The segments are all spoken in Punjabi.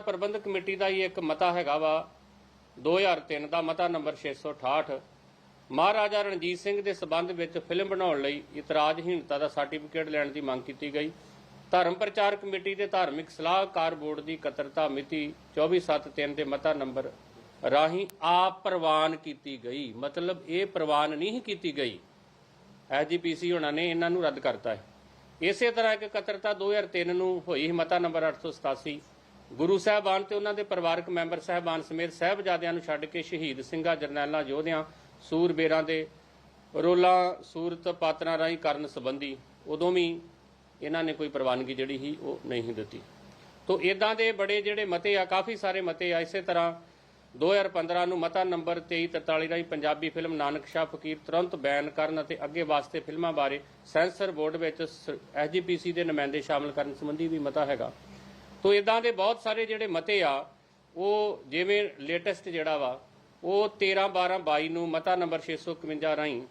ਪ੍ਰਬੰਧਕ ਕਮੇਟੀ ਦਾ ਹੀ ਇੱਕ ਮਤਾ ਹੈਗਾ ਵਾ 2003 ਦਾ ਮਤਾ ਨੰਬਰ 668 ਮਹਾਰਾਜਾ ਰਣਜੀਤ ਸਿੰਘ ਦੇ ਸਬੰਧ ਵਿੱਚ ਫਿਲਮ ਬਣਾਉਣ ਲਈ ਇਤਰਾਜ਼ਹੀਣਤਾ ਦਾ ਸਰਟੀਫਿਕੇਟ ਲੈਣ ਦੀ ਮੰਗ ਕੀਤੀ ਗਈ। ਧਰਮ ਪ੍ਰਚਾਰ ਕਮੇਟੀ ਦੇ ਧਾਰਮਿਕ ਸਲਾਹਕਾਰ ਬੋਰਡ ਦੀ ਇਕੱਤਰਤਾ ਮਿਤੀ 24/7/3 ਦੇ ਮਤਾ ਨੰਬਰ ਰਾਹੀਂ ਆਪ ਪ੍ਰਵਾਨ ਕੀਤੀ ਗਈ। ਮਤਲਬ ਇਹ ਪ੍ਰਵਾਨ ਨਹੀਂ ਕੀਤੀ ਗਈ। ਐਜੀਪੀਸੀ ਹੋਣਾ ਨੇ ਇਹਨਾਂ ਨੂੰ ਰੱਦ ਕਰਤਾ ਹੈ। ਇਸੇ ਤਰ੍ਹਾਂ ਇੱਕ ਇਕੱਤਰਤਾ 2003 ਨੂੰ ਹੋਈ ਮਤਾ ਨੰਬਰ 887 ਗੁਰੂ ਸਾਹਿਬਾਨ ਤੇ ਉਹਨਾਂ ਦੇ ਪਰਿਵਾਰਕ ਮੈਂਬਰ ਸਾਹਿਬਾਨ ਸਮੇਤ ਸਹਿਬਜ਼ਾਦਿਆਂ ਨੂੰ ਛੱਡ ਕੇ ਸ਼ਹੀਦ ਸਿੰਘਾਂ ਜਰਨੈਲਾਂ ਯੋਧਿਆਂ ਸੂਰਬੇਰਾਂ ਦੇ ਰੋਲਾਂ, ਸੂਰਤ ਪਾਤਰਾਂ ਰਾਹੀਂ ਕਰਨ ਸੰਬੰਧੀ ਉਦੋਂ ਵੀ ਇਹਨਾਂ ਨੇ ਕੋਈ ਪ੍ਰਵਾਨਗੀ ਜਿਹੜੀ ਸੀ ਉਹ ਨਹੀਂ ਦਿੱਤੀ। ਤੋ ਇਦਾਂ ਦੇ ਬੜੇ ਜਿਹੜੇ ਮਤੇ ਆ, ਕਾਫੀ ਸਾਰੇ ਮਤੇ ਆ, ਇਸੇ ਤਰ੍ਹਾਂ 2015 ਨੂੰ ਮਤਾ ਨੰਬਰ 2343 ਰਾਹੀਂ ਪੰਜਾਬੀ ਫਿਲਮ ਨਾਨਕ ਸ਼ਾਹ ਫਕੀਰ ਤੁਰੰਤ ਬੈਨ ਕਰਨ ਅਤੇ ਅੱਗੇ ਵਾਸਤੇ ਫਿਲਮਾਂ ਬਾਰੇ ਸੈਂਸਰ ਬੋਰਡ ਵਿੱਚ ਐਸਜੀਪੀਸੀ ਦੇ ਨੁਮਾਇੰਦੇ ਸ਼ਾਮਲ ਕਰਨ ਸੰਬੰਧੀ ਵੀ ਮਤਾ ਹੈਗਾ। ਸੋ ਇਦਾਂ ਦੇ ਬਹੁਤ ਸਾਰੇ ਜਿਹੜੇ ਮਤੇ ਆ, ਉਹ ਜਿਵੇਂ ਲੇਟੈਸਟ ਜਿਹੜਾ ਵਾ, ਉਹ 13 12 22 ਨੂੰ ਮਤਾ ਨੰਬਰ 651 ਰਾਹੀਂ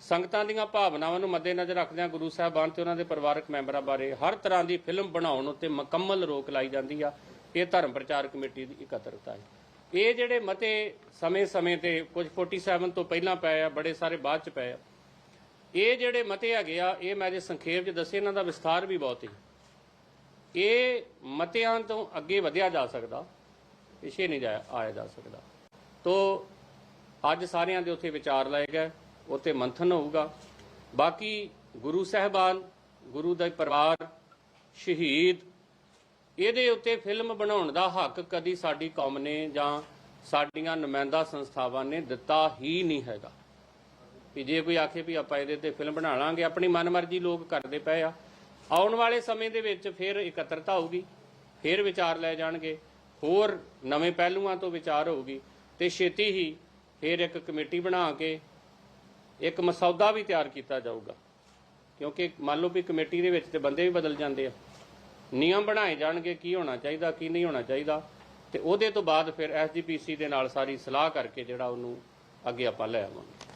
ਸੰਗਤਾਂ ਦੀਆਂ ਭਾਵਨਾਵਾਂ ਨੂੰ ਮੱਦੇਨਜ਼ਰ ਰੱਖਦਿਆਂ ਗੁਰੂ ਸਾਹਿਬਾਨ ਤੇ ਉਹਨਾਂ ਦੇ ਪਰਿਵਾਰਕ ਮੈਂਬਰਾਂ ਬਾਰੇ ਹਰ ਤਰ੍ਹਾਂ ਦੀ ਫਿਲਮ ਬਣਾਉਣ ਉੱਤੇ ਮੁਕੰਮਲ ਰੋਕ ਲਾਈ ਜਾਂਦੀ ਆ। ਇਹ ਧਰਮ ਪ੍ਰਚਾਰ ਕਮੇਟੀ ਦੀ ਇਕੱਤਰਤਾ ਹੈ। ਇਹ ਜਿਹੜੇ ਮਤੇ ਸਮੇਂ-ਸਮੇਂ ਤੇ ਕੁਝ 47 ਤੋਂ ਪਹਿਲਾਂ ਪਏ ਆ, ਬੜੇ ਸਾਰੇ ਬਾਅਦ ਚ ਪਏ ਆ। ਇਹ ਜਿਹੜੇ ਮਤੇ ਹੈਗੇ ਆ, ਇਹ ਮੈਂ ਜੇ ਸੰਖੇਪ ਚ ਦੱਸੇ, ਇਹਨਾਂ ਦਾ ਵਿਸਥਾਰ ਵੀ ਬਹੁਤ ਹੈ। ਇਹ ਮਤਿਆਂ ਤੋਂ ਅੱਗੇ ਵਧਿਆ ਜਾ ਸਕਦਾ, ਪਿਛੇ ਨਹੀਂ ਜਾਇਆ, ਆਇਆ ਜਾ ਸਕਦਾ। ਤੋ ਅੱਜ ਸਾਰਿਆਂ ਦੇ ਉੱਥੇ ਵਿਚਾਰ ਲਾਏ ਗਏ ਉੱਥੇ ਮੰਥਨ ਹੋਊਗਾ। ਬਾਕੀ ਗੁਰੂ ਸਾਹਿਬਾਨ, ਗੁਰੂ ਦਾ ਪਰਿਵਾਰ, ਸ਼ਹੀਦ, ਇਹਦੇ ਉੱਤੇ ਫਿਲਮ ਬਣਾਉਣ ਦਾ ਹੱਕ ਕਦੀ ਸਾਡੀ ਕੌਮ ਨੇ ਜਾਂ ਸਾਡੀਆਂ ਨੁਮਾਇੰਦਾ ਸੰਸਥਾਵਾਂ ਨੇ ਦਿੱਤਾ ਹੀ ਨਹੀਂ ਹੈਗਾ। ਕਿ ਜੇ ਕੋਈ ਆਖੇ ਵੀ ਆਪਾਂ ਇਹਦੇ ਤੇ ਫਿਲਮ ਬਣਾ ਲਾਂਗੇ, ਆਪਣੀ ਮਨਮਰਜ਼ੀ ਲੋਕ ਕਰਦੇ ਪਏ ਆ। ਆਉਣ ਵਾਲੇ ਸਮੇਂ ਦੇ ਵਿੱਚ ਫਿਰ ਇਕੱਤਰਤਾ ਹੋਊਗੀ, ਫਿਰ ਵਿਚਾਰ ਲੈ ਜਾਣਗੇ, ਹੋਰ ਨਵੇਂ ਪਹਿਲੂਆਂ ਤੋਂ ਵਿਚਾਰ ਹੋਊਗੀ ਤੇ ਛੇਤੀ ਹੀ ਫਿਰ ਇੱਕ ਕਮੇਟੀ ਬਣਾ ਕੇ ਇੱਕ ਮਸੌਦਾ ਵੀ ਤਿਆਰ ਕੀਤਾ ਜਾਊਗਾ। ਕਿਉਂਕਿ ਮੰਨ ਲਓ ਵੀ ਕਮੇਟੀ ਦੇ ਵਿੱਚ ਤੇ ਬੰਦੇ ਵੀ ਬਦਲ ਜਾਂਦੇ ਆ। ਨਿਯਮ ਬਣਾਏ ਜਾਣਗੇ ਕੀ ਹੋਣਾ ਚਾਹੀਦਾ, ਕੀ ਨਹੀਂ ਹੋਣਾ ਚਾਹੀਦਾ ਤੇ ਉਹਦੇ ਤੋਂ ਬਾਅਦ ਫਿਰ ਐਸਜੀਪੀਸੀ ਦੇ ਨਾਲ ਸਾਰੀ ਸਲਾਹ ਕਰਕੇ ਜਿਹੜਾ ਉਹਨੂੰ ਅੱਗੇ ਆਪਾਂ ਲੈ ਆਵਾਂਗੇ।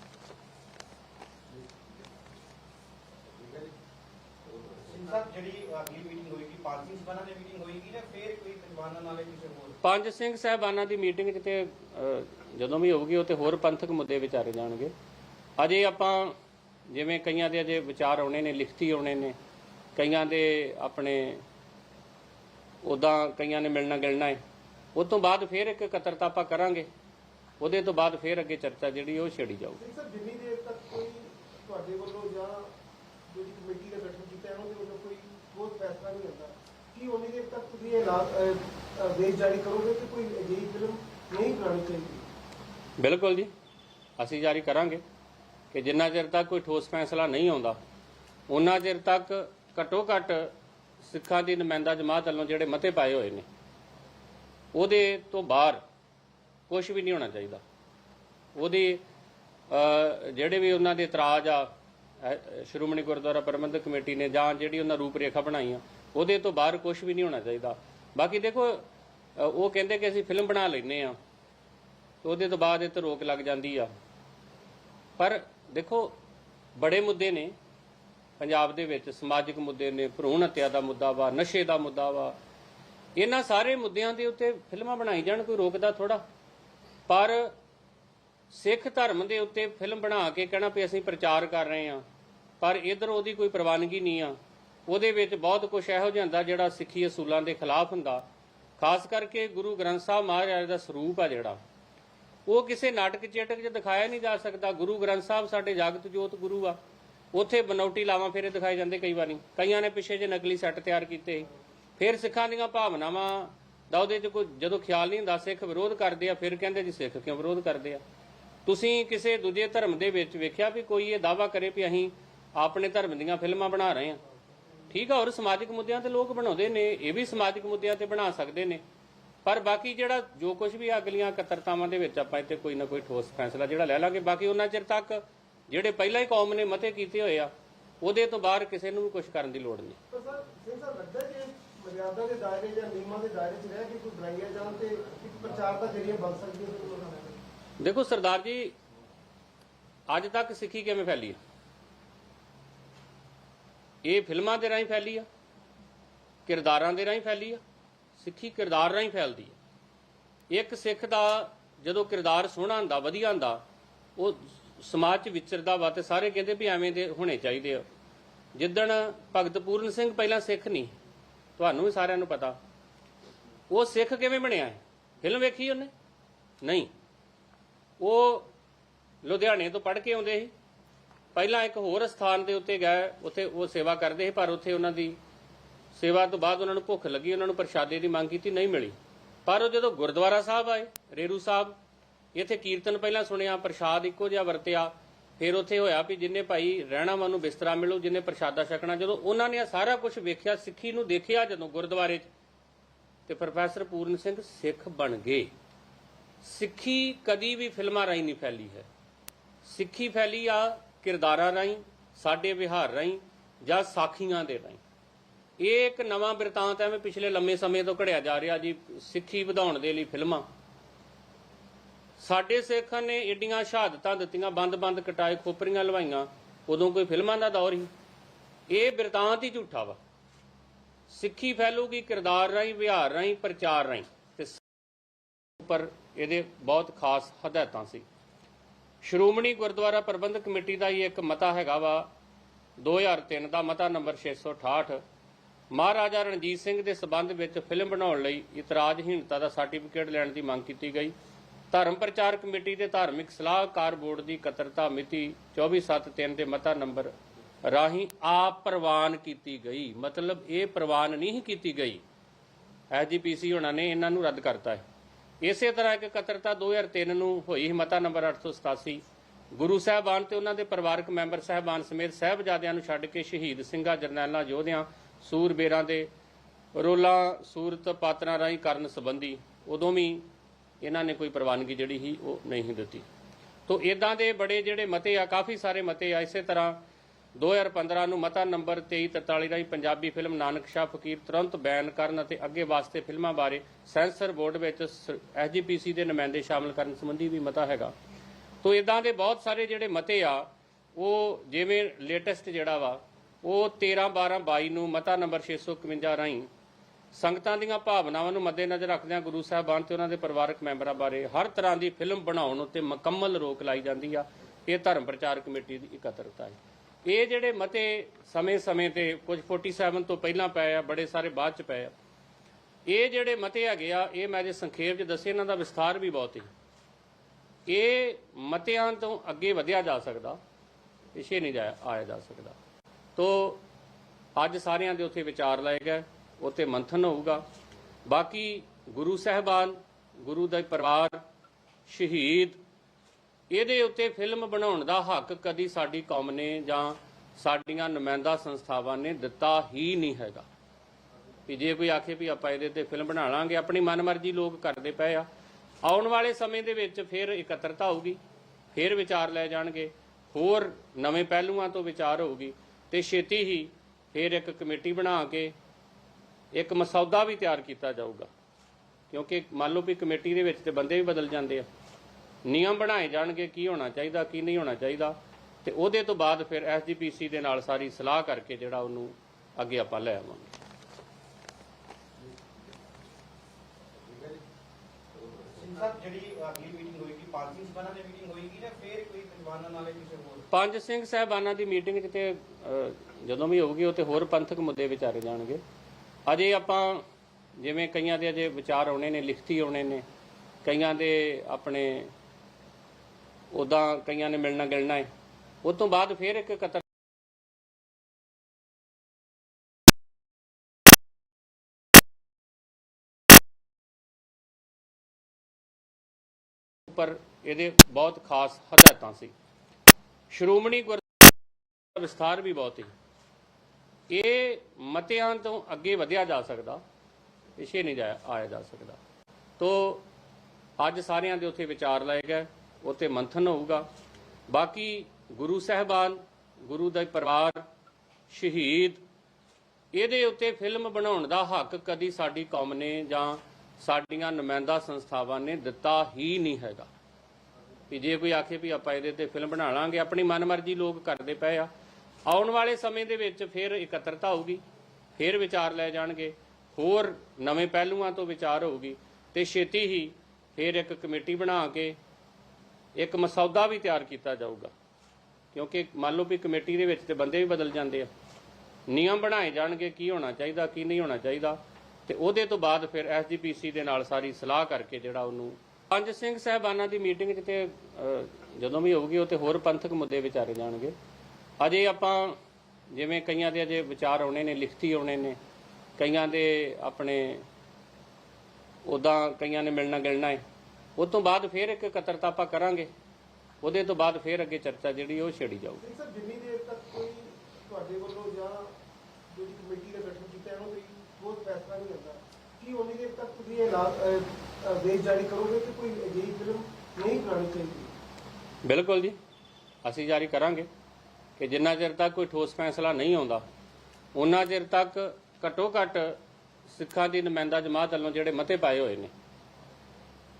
ਸਾਹਿਬ ਜਿਹੜੀ ਅਗਲੀ ਮੀਟਿੰਗ ਹੋਏਗੀ ਪਾਰਕਿੰਗ ਸਭਾ ਦੀ ਮੀਟਿੰਗ ਹੋਏਗੀ ਜਾਂ ਫਿਰ ਕੋਈ ਪਰਿਵਾਨਾਂ ਨਾਲ ਕਿਸੇ ਹੋਰ? ਪੰਜ ਸਿੰਘ ਸਾਹਿਬਾਨਾਂ ਦੀ ਮੀਟਿੰਗ 'ਚ ਤੇ ਜਦੋਂ ਵੀ ਹੋਊਗੀ ਉਹ ਤੇ ਹੋਰ ਪੰਥਕ ਮੁੱਦੇ ਵਿਚਾਰੇ ਜਾਣਗੇ। ਅਜੇ ਆਪਾਂ ਜਿਵੇਂ ਕਈਆਂ ਦੇ ਅਜੇ ਵਿਚਾਰ ਆਉਣੇ ਨੇ ਲਿਖਤੀ ਆਉਣੇ ਨੇ ਕਈਆਂ ਦੇ ਆਪਣੇ ਉਦਾਂ ਕਈਆਂ ਨੇ ਮਿਲਣਾ ਗਿਲਣਾ ਹੈ ਉਸ ਤੋਂ ਬਾਅਦ ਫਿਰ ਇੱਕ ਇਕੱਤਰਤਾ ਆਪਾਂ ਕਰਾਂਗੇ। ਉਹਦੇ ਤੋਂ ਬਾਅਦ ਫਿਰ ਅੱਗੇ ਚਰਚਾ ਜਿਹੜੀ ਉਹ ਛੇੜੀ ਜਾਊਗੀ। ਸਾਹਿਬ ਜਿੰਨੀ ਦੇਰ ਤੱਕ ਕੋਈ ਤੁਹਾਡੇ ਵੱਲੋਂ ਜਾਂ ਜਿਹੜੀ ਕਮੇਟੀ ਦਾ ਗਠਨ ਕੀਤਾ ਹੈ ਉਹਦੇ ਵੱਲੋਂ ਕੋਈ ਠੋਸ ਫੈਸਲਾ ਨਹੀਂ ਹੁੰਦਾ। ਕੀ ਉਨੀ ਦੇਰ ਤੱਕ ਤੁਸੀਂ ਇਹ ਲਾ- ਅਹ, ਜਾਰੀ ਕਰੋਗੇ ਕਿ ਕੋਈ ਅਜਿਹੀ ਫਿਲਮ ਨਹੀਂ ਬਣਾਉਣੀ ਚਾਹੀਦੀ? ਬਿਲਕੁਲ ਜੀ। ਅਸੀਂ ਜਾਰੀ ਕਰਾਂਗੇ ਕਿ ਜਿੰਨਾ ਚਿਰ ਤੱਕ ਕੋਈ ਠੋਸ ਫੈਸਲਾ ਨਹੀਂ ਆਉਂਦਾ ਉਹਨਾਂ ਚਿਰ ਤੱਕ ਘੱਟੋ ਘੱਟ ਸਿੱਖਾਂ ਦੀ ਨੁਮਾਇੰਦਾ ਜਮਾਤ ਵੱਲੋਂ ਜਿਹੜੇ ਮਤੇ ਪਾਏ ਹੋਏ ਨੇ ਉਹਦੇ ਤੋਂ ਬਾਹਰ ਕੁਝ ਵੀ ਨਹੀਂ ਹੋਣਾ ਚਾਹੀਦਾ। ਉਹਦੀ ਜਿਹੜੇ ਵੀ ਉਹਨਾਂ ਦੇ ਇਤਰਾਜ਼ ਆ ਸ਼੍ਰੋਮਣੀ ਗੁਰਦੁਆਰਾ ਪ੍ਰਬੰਧਕ ਕਮੇਟੀ ਨੇ ਜਾਂ ਜਿਹੜੀ ਉਹਨਾਂ ਰੂਪਰੇਖਾ ਬਣਾਈਆਂ, ਉਹਦੇ ਤੋਂ ਬਾਹਰ ਕੁਝ ਵੀ ਨਹੀਂ ਹੋਣਾ ਚਾਹੀਦਾ। ਬਾਕੀ ਦੇਖੋ ਉਹ ਕਹਿੰਦੇ ਕਿ ਅਸੀਂ ਫਿਲਮ ਬਣਾ ਲੈਨੇ ਆ ਉਹਦੇ ਤੋਂ ਬਾਅਦ ਇਹ ਤੇ ਰੋਕ ਲੱਗ ਜਾਂਦੀ ਆ। ਪਰ ਦੇਖੋ, ਬੜੇ ਮੁੱਦੇ ਨੇ। ਪੰਜਾਬ ਦੇ ਵਿੱਚ ਸਮਾਜਿਕ ਮੁੱਦੇ ਨੇ, ਭਰੂਣ ਹੱਤਿਆ ਦਾ ਮੁੱਦਾ ਵਾ, ਨਸ਼ੇ ਦਾ ਮੁੱਦਾ ਵਾ। ਇਹਨਾਂ ਸਾਰੇ ਮੁੱਦਿਆਂ ਦੇ ਉੱਤੇ ਫਿਲਮਾਂ ਬਣਾਈ ਜਾਣ, ਕੋਈ ਰੋਕਦਾ ਥੋੜਾ ਪਰ ਸਿੱਖ ਧਰਮ ਦੇ ਉੱਤੇ ਫਿਲਮ ਬਣਾ ਕੇ ਕਹਿਣਾ ਵੀ ਅਸੀਂ ਪ੍ਰਚਾਰ ਕਰ ਰਹੇ ਹਾਂ, ਪਰ ਇਧਰ ਉਹਦੀ ਕੋਈ ਪ੍ਰਵਾਨਗੀ ਨਹੀਂ ਆ। ਉਹਦੇ ਵਿੱਚ ਬਹੁਤ ਕੁਝ ਇਹੋ ਜਿਹਾ ਹੁੰਦਾ ਜਿਹੜਾ ਸਿੱਖੀ ਅਸੂਲਾਂ ਦੇ ਖਿਲਾਫ ਹੁੰਦਾ। ਖਾਸ ਕਰਕੇ ਗੁਰੂ ਗ੍ਰੰਥ ਸਾਹਿਬ ਮਹਾਰਾਜ ਦਾ ਸਰੂਪ ਆ ਜਿਹੜਾ। ਉਹ ਕਿਸੇ ਨਾਟਕ ਚੇਟਕ 'ਚ ਦਿਖਾਇਆ ਨਹੀਂ ਜਾ ਸਕਦਾ। ਗੁਰੂ ਗ੍ਰੰਥ ਸਾਹਿਬ ਸਾਡੇ ਜਾਗਤ ਜੋਤ ਗੁਰੂ ਆ। ਉੱਥੇ ਬਨੌਟੀ ਲਾਵਾਂ ਫੇਰੇ ਦਿਖਾਏ ਜਾਂਦੇ ਕਈ ਵਾਰੀ। ਕਈਆਂ ਨੇ ਪਿੱਛੇ ਜੇ ਨਕਲੀ ਸੈੱਟ ਤਿਆਰ ਕੀਤੇ। ਫਿਰ ਸਿੱਖਾਂ ਦੀਆਂ ਭਾਵਨਾਵਾਂ ਦਾ ਉਹਦੇ 'ਚ ਕੋਈ ਜਦੋਂ ਖਿਆਲ ਨਹੀਂ ਹੁੰਦਾ, ਸਿੱਖ ਵਿਰੋਧ ਕਰਦੇ ਆ, ਫਿਰ ਕਹਿੰਦੇ ਜੀ ਸਿੱਖ ਕਿਉਂ ਵਿਰੋਧ ਕਰਦੇ ਆ? ਤੁਸੀਂ ਕਿਸੇ ਦੂਜੇ ਧਰਮ ਦੇ ਵਿੱਚ ਵੇਖਿਆ ਵੀ ਕੋਈ ਇਹ ਦਾਵਾ ਕਰੇ ਵੀ ਅਸੀਂ ਆਪਣੇ ਧਰਮ ਦੀਆਂ ਫਿਲਮਾਂ ਬਣਾ ਰਹੇ ਆ ਠੀਕ ਆ ਔਰ ਸਮਾਜਿਕ ਮੁੱਦਿਆਂ ਤੇ ਲੋਕ ਬਣਾਉਂਦੇ ਨੇ, ਇਹ ਵੀ ਸਮਾਜਿਕ ਮੁੱਦਿਆਂ ਤੇ ਬਣਾ ਸਕਦੇ ਨੇ। ਪਰ ਬਾਕੀ ਜਿਹੜਾ ਜੋ ਕੁਝ ਵੀ ਅਗਲੀਆਂ ਇਕੱਤਰਤਾਵਾਂ ਦੇ ਵਿੱਚ ਆਪਾਂ ਇੱਥੇ ਕੋਈ ਨਾ ਕੋਈ ਠੋਸ ਫੈਸਲਾ ਜਿਹੜਾ ਲੈ ਲਾਂਗੇ। ਬਾਕੀ ਉਹਨਾਂ ਚਿਰ ਤੱਕ ਜਿਹੜੇ ਪਹਿਲਾਂ ਹੀ ਕੌਮ ਨੇ ਮਤੇ ਕੀਤੇ ਹੋਏ ਆ, ਉਹਦੇ ਤੋਂ ਬਾਹਰ ਕਿਸੇ ਨੂੰ ਵੀ ਕੁਝ ਕਰਨ ਦੀ ਲੋੜ ਨਹੀਂ। ਤਾਂ ਸਰ ਸਿੰਘ ਸਾਹਿਬ, ਲੱਗਦਾ ਕਿ ਮਰਿਆਦਾ ਦੇ ਦਾਇਰੇ ਜਾਂ ਨਿਯਮਾਂ ਦੇ ਦਾਇਰੇ 'ਚ ਰਹਿ ਕੇ ਕੋਈ ਬਣਾਈਆਂ ਜਾਣ ਤੇ ਪ੍ਰਚਾਰ ਦਾ ਜਰੀਆ ਬਣ ਸਕਦੀ ਹੈ ਦੇਖੋ ਸਰਦਾਰ ਜੀ, ਅੱਜ ਤੱਕ ਸਿੱਖੀ ਕਿਵੇਂ ਫੈਲੀ ਆ? ਇਹ ਫਿਲਮਾਂ ਦੇ ਰਾਹੀਂ ਫੈਲੀ ਆ? ਕਿਰਦਾਰਾਂ ਦੇ ਰਾਹੀਂ ਫੈਲੀ ਆ? ਸਿੱਖੀ ਕਿਰਦਾਰ ਰਾਹੀਂ ਫੈਲਦੀ ਹੈ ਇੱਕ ਸਿੱਖ ਦਾ ਜਦੋਂ ਕਿਰਦਾਰ ਸੋਹਣਾ ਹੁੰਦਾ, ਵਧੀਆ ਹੁੰਦਾ, ਉਹ ਸਮਾਜ 'ਚ ਵਿਚਰਦਾ ਵਾ ਤੇ ਸਾਰੇ ਕਹਿੰਦੇ ਵੀ ਐਵੇਂ ਦੇ ਹੋਣੇ ਚਾਹੀਦੇ ਆ। ਜਿੱਦਣ ਭਗਤ ਪੂਰਨ ਸਿੰਘ ਪਹਿਲਾਂ ਸਿੱਖ ਨਹੀਂ, ਤੁਹਾਨੂੰ ਵੀ ਸਾਰਿਆਂ ਨੂੰ ਪਤਾ, ਉਹ ਸਿੱਖ ਕਿਵੇਂ ਬਣਿਆ ਹੈ? ਫਿਲਮ ਵੇਖੀ ਉਹਨੇ? ਨਹੀਂ। ਉਹ ਲੁਧਿਆਣੇ ਤੋਂ ਪੜ੍ਹ ਕੇ ਆਉਂਦੇ ਸੀ। ਪਹਿਲਾਂ ਇੱਕ ਹੋਰ ਸਥਾਨ ਦੇ ਉੱਤੇ ਗਏ, ਉੱਥੇ ਉਹ ਸੇਵਾ ਕਰਦੇ ਸੀ, ਪਰ ਉੱਥੇ ਉਹਨਾਂ ਦੀ ਸੇਵਾ ਤੋਂ ਬਾਅਦ ਉਹਨਾਂ ਨੂੰ ਭੁੱਖ ਲੱਗੀ, ਉਹਨਾਂ ਨੂੰ ਪ੍ਰਸ਼ਾਦੇ ਦੀ ਮੰਗ ਕੀਤੀ, ਨਹੀਂ ਮਿਲੀ। ਪਰ ਉਹ ਜਦੋਂ ਗੁਰਦੁਆਰਾ ਸਾਹਿਬ ਆਏ, ਰੇਰੂ ਸਾਹਿਬ, ਇੱਥੇ ਕੀਰਤਨ ਪਹਿਲਾਂ ਸੁਣਿਆ, ਪ੍ਰਸ਼ਾਦ ਇੱਕੋ ਜਿਹਾ ਵਰਤਿਆ, ਫਿਰ ਉੱਥੇ ਹੋਇਆ ਵੀ ਜਿੰਨੇ ਭਾਈ ਰਹਿਣਾ ਵਾ ਨੂੰ ਬਿਸਤਰਾ ਮਿਲੂ, ਜਿੰਨੇ ਪ੍ਰਸ਼ਾਦਾ ਛਕਣਾ, ਜਦੋਂ ਉਹਨਾਂ ਨੇ ਸਾਰਾ ਕੁਝ ਵੇਖਿਆ, ਸਿੱਖੀ ਨੂੰ ਦੇਖਿਆ ਜਦੋਂ ਗੁਰਦੁਆਰੇ 'ਚ, ਤੇ ਪ੍ਰੋਫੈਸਰ ਪੂਰਨ ਸਿੰਘ ਸਿੱਖ ਬਣ ਗਏ। ਸਿੱਖੀ ਕਦੀ ਵੀ ਫਿਲਮਾਂ ਰਾਹੀਂ ਨਹੀਂ ਫੈਲੀ ਹੈ। ਸਿੱਖੀ ਫੈਲੀ ਆ ਕਿਰਦਾਰਾਂ ਰਾਹੀਂ, ਸਾਡੇ ਵਿਹਾਰ ਰਾਹੀਂ ਜਾਂ ਸਾਖੀਆਂ ਦੇ ਰਾਹੀਂ। ਇਹ ਇੱਕ ਨਵਾਂ ਬਿਰਤਾਂਤ ਐਵੇਂ ਪਿਛਲੇ ਲੰਮੇ ਸਮੇਂ ਤੋਂ ਘੜਿਆ ਜਾ ਰਿਹਾ ਜੀ, ਸਿੱਖੀ ਵਧਾਉਣ ਦੇ ਲਈ ਫਿਲਮਾਂ। ਸਾਡੇ ਸਿੱਖਾਂ ਨੇ ਏਡੀਆਂ ਸ਼ਹਾਦਤਾਂ ਦਿੱਤੀਆਂ, ਬੰਦ-ਬੰਦ ਕਟਾਏ, ਖੋਪਰੀਆਂ ਲਵਾਈਆਂ, ਉਦੋਂ ਕੋਈ ਫਿਲਮਾਂ ਦਾ ਦੌਰ ਹੀ ਇਹ ਬਿਰਤਾਂਤ ਹੀ ਝੂਠਾ ਵਾ। ਸਿੱਖੀ ਫੈਲੂਗੀ ਕਿਰਦਾਰ ਰਾਹੀਂ, ਵਿਹਾਰ ਰਾਹੀਂ, ਪ੍ਰਚਾਰ ਰਾਹੀਂ। ਉੱਪਰ ਇਹਦੇ ਬਹੁਤ ਖਾਸ ਹਦਾਇਤਾਂ ਸੀ। ਸ਼੍ਰੋਮਣੀ ਗੁਰਦੁਆਰਾ ਪ੍ਰਬੰਧਕ ਕਮੇਟੀ ਦਾ ਹੀ ਇੱਕ ਮਤਾ ਹੈਗਾ ਵਾ 2003 ਦਾ ਮਤਾ ਨੰਬਰ 668 ਮਹਾਰਾਜਾ ਰਣਜੀਤ ਸਿੰਘ ਦੇ ਸਬੰਧ ਵਿੱਚ ਫਿਲਮ ਬਣਾਉਣ ਲਈ ਇਤਰਾਜ਼ਹੀਣਤਾ ਦਾ ਸਰਟੀਫਿਕੇਟ ਲੈਣ ਦੀ ਮੰਗ ਕੀਤੀ ਗਈ। ਧਰਮ ਪ੍ਰਚਾਰ ਕਮੇਟੀ ਦੇ ਧਾਰਮਿਕ ਸਲਾਹਕਾਰ ਬੋਰਡ ਦੀ ਇਕੱਤਰਤਾ ਮਿਤੀ 24/7/3 ਦੇ ਮਤਾ ਨੰਬਰ ਰਾਹੀਂ ਆਪ ਪ੍ਰਵਾਨ ਕੀਤੀ ਗਈ। ਮਤਲਬ ਇਹ ਪ੍ਰਵਾਨ ਨਹੀਂ ਕੀਤੀ ਗਈ। ਐਸਜੀਪੀਸੀ ਹੋਣਾ ਨੇ ਇਹਨਾਂ ਨੂੰ ਰੱਦ ਕਰਤਾ ਹੈ। ਇਸੇ ਤਰ੍ਹਾਂ ਇੱਕ ਇਕੱਤਰਤਾ 2003 ਨੂੰ ਹੋਈ ਮਤਾ ਨੰਬਰ 887 ਗੁਰੂ ਸਾਹਿਬਾਨ ਤੇ ਉਹਨਾਂ ਦੇ ਪਰਿਵਾਰਕ ਮੈਂਬਰ ਸਾਹਿਬਾਨ ਸਮੇਤ ਸਹਿਬਜ਼ਾਦਿਆਂ ਨੂੰ ਛੱਡ ਕੇ ਸ਼ਹੀਦ ਸਿੰਘਾਂ, ਜਰਨੈਲਾਂ, ਯੋਧਿਆਂ, ਸੂਰਬੇਰਾਂ ਦੇ ਰੋਲਾਂ, ਸੂਰਤ ਪਾਤਰਾਂ ਰਾਹੀਂ ਕਰਨ ਸੰਬੰਧੀ ਉਦੋਂ ਵੀ ਇਹਨਾਂ ਨੇ ਕੋਈ ਪ੍ਰਵਾਨਗੀ ਜਿਹੜੀ ਸੀ ਉਹ ਨਹੀਂ ਦਿੱਤੀ। ਤੋਂ ਇਦਾਂ ਦੇ ਬੜੇ ਜਿਹੜੇ ਮਤੇ ਆ, ਕਾਫੀ ਸਾਰੇ ਮਤੇ ਆ, ਇਸੇ ਤਰ੍ਹਾਂ 2015 ਨੂੰ ਮਤਾ ਨੰਬਰ 2343 ਰਾਹੀਂ ਪੰਜਾਬੀ ਫਿਲਮ ਨਾਨਕ ਸ਼ਾਹ ਫਕੀਰ ਤੁਰੰਤ ਬੈਨ ਕਰਨ ਅਤੇ ਅੱਗੇ ਵਾਸਤੇ ਫਿਲਮਾਂ ਬਾਰੇ ਸੈਂਸਰ ਬੋਰਡ ਵਿੱਚ ਐਸਜੀਪੀਸੀ ਦੇ ਨੁਮਾਇੰਦੇ ਸ਼ਾਮਲ ਕਰਨ ਸੰਬੰਧੀ ਵੀ ਮਤਾ ਹੈਗਾ। ਤੋਂ ਇਦਾਂ ਦੇ ਬਹੁਤ ਸਾਰੇ ਜਿਹੜੇ ਮਤੇ ਆ, ਉਹ ਜਿਵੇਂ ਲੇਟੈਸਟ ਜਿਹੜਾ ਵਾ, ਉਹ 13 12 22 ਨੂੰ ਮਤਾ ਨੰਬਰ 651 ਰਾਹੀਂ ਸੰਗਤਾਂ ਦੀਆਂ ਭਾਵਨਾਵਾਂ ਨੂੰ ਮੱਦੇਨਜ਼ਰ ਰੱਖਦਿਆਂ ਗੁਰੂ ਸਾਹਿਬਾਨ ਤੇ ਉਹਨਾਂ ਦੇ ਪਰਿਵਾਰਕ ਮੈਂਬਰਾਂ ਬਾਰੇ ਹਰ ਤਰ੍ਹਾਂ ਦੀ ਫਿਲਮ ਬਣਾਉਣ ਉੱਤੇ ਮੁਕੰਮਲ ਰੋਕ ਲਾਈ ਜਾਂਦੀ ਆ। ਇਹ ਧਰਮ ਪ੍ਰਚਾਰ ਕਮੇਟੀ ਦੀ ਇਕੱਤਰਤਾ ਹੈ। ਇਹ ਜਿਹੜੇ ਮਤੇ ਸਮੇਂ-ਸਮੇਂ ਤੇ, ਕੁਝ 47 ਤੋਂ ਪਹਿਲਾਂ ਪਏ ਆ, ਬੜੇ ਸਾਰੇ ਬਾਅਦ ਚ ਪਏ ਆ। ਇਹ ਜਿਹੜੇ ਮਤੇ ਹੈਗੇ ਆ, ਇਹ ਮੈਂ ਜੇ ਸੰਖੇਪ ਚ ਦੱਸੇ, ਇਹਨਾਂ ਦਾ ਵਿਸਥਾਰ ਵੀ ਬਹੁਤ ਹੈ। ਇਹ ਮਤਿਆਂ ਤੋਂ ਅੱਗੇ ਵਧਿਆ ਜਾ ਸਕਦਾ, ਪਿਛੇ ਨਹੀਂ ਜਾਇਆ, ਆਇਆ ਜਾ ਸਕਦਾ। ਤੋ ਅੱਜ ਸਾਰਿਆਂ ਦੇ ਉੱਥੇ ਵਿਚਾਰ ਲਾਏ ਗਏ, ਉੱਥੇ ਮੰਥਨ ਹੋਊਗਾ। ਬਾਕੀ ਗੁਰੂ ਸਾਹਿਬਾਨ, ਗੁਰੂ ਦਾ ਪਰਿਵਾਰ, ਸ਼ਹੀਦ ਇਹਦੇ ਉੱਤੇ ਫਿਲਮ ਬਣਾਉਣ ਦਾ ਹੱਕ ਕਦੀ ਸਾਡੀ ਕੌਮ ਨੇ ਜਾਂ ਸਾਡੀਆਂ ਨੁਮਾਇੰਦਾ ਸੰਸਥਾਵਾਂ ਨੇ ਦਿੱਤਾ ਹੀ ਨਹੀਂ ਹੈਗਾ। ਵੀ ਜੇ ਕੋਈ ਆਖੇ ਵੀ ਆਪਾਂ ਇਹਦੇ ਤੇ ਫਿਲਮ ਬਣਾ ਲਾਂਗੇ, ਆਪਣੀ ਮਨਮਰਜ਼ੀ ਲੋਕ ਕਰਦੇ ਪਏ ਆ। ਆਉਣ ਵਾਲੇ ਸਮੇਂ ਦੇ ਵਿੱਚ ਫਿਰ ਇਕੱਤਰਤਾ ਹੋਊਗੀ, ਫਿਰ ਵਿਚਾਰ ਲੈ ਜਾਣਗੇ, ਹੋਰ ਨਵੇਂ ਪਹਿਲੂਆਂ ਤੋਂ ਵਿਚਾਰ ਹੋਊਗੀ ਤੇ ਛੇਤੀ ਹੀ ਫਿਰ ਇੱਕ ਕਮੇਟੀ ਬਣਾ ਕੇ ਇੱਕ ਮਸੌਦਾ ਵੀ ਤਿਆਰ ਕੀਤਾ ਜਾਊਗਾ। ਕਿਉਂਕਿ ਮੰਨ ਲਓ ਵੀ ਕਮੇਟੀ ਦੇ ਵਿੱਚ ਤੇ ਬੰਦੇ ਵੀ ਬਦਲ ਜਾਂਦੇ ਆ। ਨਿਯਮ ਬਣਾਏ ਜਾਣਗੇ ਕੀ ਹੋਣਾ ਚਾਹੀਦਾ ਕੀ ਨਹੀਂ ਹੋਣਾ ਚਾਹੀਦਾ ਤੇ ਉਹਦੇ ਤੋਂ ਬਾਅਦ ਫਿਰ ਐਸਜੀਪੀਸੀ ਦੇ ਨਾਲ ਸਾਰੀ ਸਲਾਹ ਕਰਕੇ ਜਿਹੜਾ ਉਹਨੂੰ ਅੱਗੇ ਆਪਾਂ ਲੈ ਆਵਾਂਗੇ। ਪੰਜ ਸਿੰਘ ਸਾਹਿਬਾਨਾਂ ਦੀ ਮੀਟਿੰਗ 'ਚ ਤੇ ਅਹ, ਜਦੋਂ ਵੀ ਹੋਊਗੀ ਉਹ ਤੇ ਹੋਰ ਪੰਥਕ ਮੁੱਦੇ ਵਿਚਾਰੇ ਜਾਣਗੇ। ਅਜੇ ਆਪਾਂ ਜਿਵੇਂ ਕਈਆਂ ਦੇ ਅਜੇ ਵਿਚਾਰ ਆਉਣੇ ਨੇ ਲਿਖਤੀ ਆਉਣੇ ਨੇ ਕਈਆਂ ਦੇ ਆਪਣੇ ਉਦਾਂ ਕਈਆਂ ਨੇ ਮਿਲਣਾ ਗਿਲਣਾ ਹੈ ਉਸ ਤੋਂ ਬਾਅਦ ਫਿਰ ਇੱਕ ਕਤਰ ਉੱਪਰ ਇਹਦੇ ਬਹੁਤ ਖਾਸ ਹਦਾਇਤਾਂ ਸੀ। ਸ਼੍ਰੋਮਣੀ ਗੁਰਦੁਆਰਾ ਵਿਸਥਾਰ ਵੀ ਬਹੁਤ ਹੈ ਇਹ ਮਤਿਆਂ ਤੋਂ ਅੱਗੇ ਵਧਿਆ ਜਾ ਸਕਦਾ, ਪਿਛੇ ਨਹੀਂ ਜਾਇਆ ਆਇਆ ਜਾ ਸਕਦਾ। ਤੋ ਅੱਜ ਸਾਰਿਆਂ ਦੇ ਉੱਥੇ ਵਿਚਾਰ ਲਏ ਗਏ। ਉੱਥੇ ਮੰਥਨ ਹੋਊਗਾ। ਬਾਕੀ ਗੁਰੂ ਸਾਹਿਬਾਨ, ਗੁਰੂ ਦਾ ਪਰਿਵਾਰ, ਸ਼ਹੀਦ, ਇਹਦੇ ਉੱਤੇ ਫਿਲਮ ਬਣਾਉਣ ਦਾ ਹੱਕ ਕਦੀ ਸਾਡੀ ਕੌਮ ਨੇ ਜਾਂ ਸਾਡੀਆਂ ਨੁਮਾਇੰਦਾ ਸੰਸਥਾਵਾਂ ਨੇ ਦਿੱਤਾ ਹੀ ਨਹੀਂ ਹੈਗਾ। ਵੀ ਜੇ ਕੋਈ ਆਖੇ ਵੀ ਆਪਾਂ ਇਹਦੇ ਤੇ ਫਿਲਮ ਬਣਾ ਲਾਂਗੇ, ਆਪਣੀ ਮਨਮਰਜ਼ੀ ਲੋਕ ਕਰਦੇ ਪਏ ਆ। ਆਉਣ ਵਾਲੇ ਸਮੇਂ ਦੇ ਵਿੱਚ ਫਿਰ ਇਕੱਤਰਤਾ ਹੋਊਗੀ, ਫਿਰ ਵਿਚਾਰ ਲੈ ਜਾਣਗੇ, ਹੋਰ ਨਵੇਂ ਪਹਿਲੂਆਂ ਤੋਂ ਵਿਚਾਰ ਹੋਊਗੀ ਤੇ ਛੇਤੀ ਹੀ ਫਿਰ ਇੱਕ ਕਮੇਟੀ ਬਣਾ ਕੇ ਇੱਕ ਮਸੌਦਾ ਵੀ ਤਿਆਰ ਕੀਤਾ ਜਾਊਗਾ। ਕਿਉਂਕਿ ਮੰਨ ਲਓ ਵੀ ਕਮੇਟੀ ਦੇ ਵਿੱਚ ਤੇ ਬੰਦੇ ਵੀ ਬਦਲ ਜਾਂਦੇ ਆ। ਨਿਯਮ ਬਣਾਏ ਜਾਣਗੇ ਕੀ ਹੋਣਾ ਚਾਹੀਦਾ, ਕੀ ਨਹੀਂ ਹੋਣਾ ਚਾਹੀਦਾ। ਤੇ ਉਹਦੇ ਤੋਂ ਬਾਅਦ ਫਿਰ ਐਸਜੀਪੀਸੀ ਦੇ ਨਾਲ ਸਾਰੀ ਸਲਾਹ ਕਰਕੇ ਜਿਹੜਾ ਉਹਨੂੰ ਪੰਜ ਸਿੰਘ ਸਾਹਿਬਾਨਾਂ ਦੀ ਮੀਟਿੰਗ 'ਚ ਤੇ ਜਦੋਂ ਵੀ ਹੋਊਗੀ ਉਹ ਤੇ ਹੋਰ ਪੰਥਕ ਮੁੱਦੇ ਵਿਚਾਰੇ ਜਾਣਗੇ। ਅਜੇ ਆਪਾਂ ਜਿਵੇਂ ਕਈਆਂ ਦੇ ਅਜੇ ਵਿਚਾਰ ਆਉਣੇ ਨੇ, ਲਿਖਤੀ ਆਉਣੇ ਨੇ, ਕਈਆਂ ਦੇ ਆਪਣੇ ਉਦਾਂ ਕਈਆਂ ਨੇ ਮਿਲਣਾ ਗਿਲਣਾ ਹੈ ਉਸ ਤੋਂ ਬਾਅਦ ਫਿਰ ਇੱਕ ਇਕੱਤਰਤਾ ਆਪਾਂ ਕਰਾਂਗੇ। ਉਹਦੇ ਤੋਂ ਬਾਅਦ ਫਿਰ ਅੱਗੇ ਚਰਚਾ ਜਿਹੜੀ ਉਹ ਛੇੜੀ ਜਾਊਗੀ ਸਿੰਘ ਸਾਹਿਬ ਜਿੰਨੀ ਦੇਰ ਤੱਕ ਕੋਈ ਤੁਹਾਡੇ ਵੱਲੋਂ ਜਾਂ ਜਿਹੜੀ ਕਮੇਟੀ ਦਾ ਗਠਨ ਕੀਤਾ ਇਹਨੂੰ ਕੋਈ ਬਹੁਤ ਫੈਸਲਾ ਨਹੀਂ ਹੁੰਦਾ ਕੀ ਉਨੀ ਦੇਰ ਤੱਕ ਤੁਸੀਂ ਇਹ ਲਾ- ਅਹ, ਅਹ, ਆਦੇਸ਼ ਜਾਰੀ ਕਰੋਗੇ ਕਿ ਕੋਈ ਅਜਿਹੀ ਫਿਲਮ ਨਹੀਂ ਬਣਾਉਣੀ ਚਾਹੀਦੀ? ਬਿਲਕੁਲ ਜੀ। ਅਸੀਂ ਜਾਰੀ ਕਰਾਂਗੇ ਕਿ ਜਿੰਨਾ ਚਿਰ ਤੱਕ ਕੋਈ ਠੋਸ ਫੈਸਲਾ ਨਹੀਂ ਆਉਂਦਾ ਉਹਨਾਂ ਚਿਰ ਤੱਕ ਘੱਟੋ ਘੱਟ ਸਿੱਖਾਂ ਦੀ ਨੁਮਾਇੰਦਾ ਜਮਾਤ ਵੱਲੋਂ ਜਿਹੜੇ ਮਤੇ ਪਾਏ ਹੋਏ ਨੇ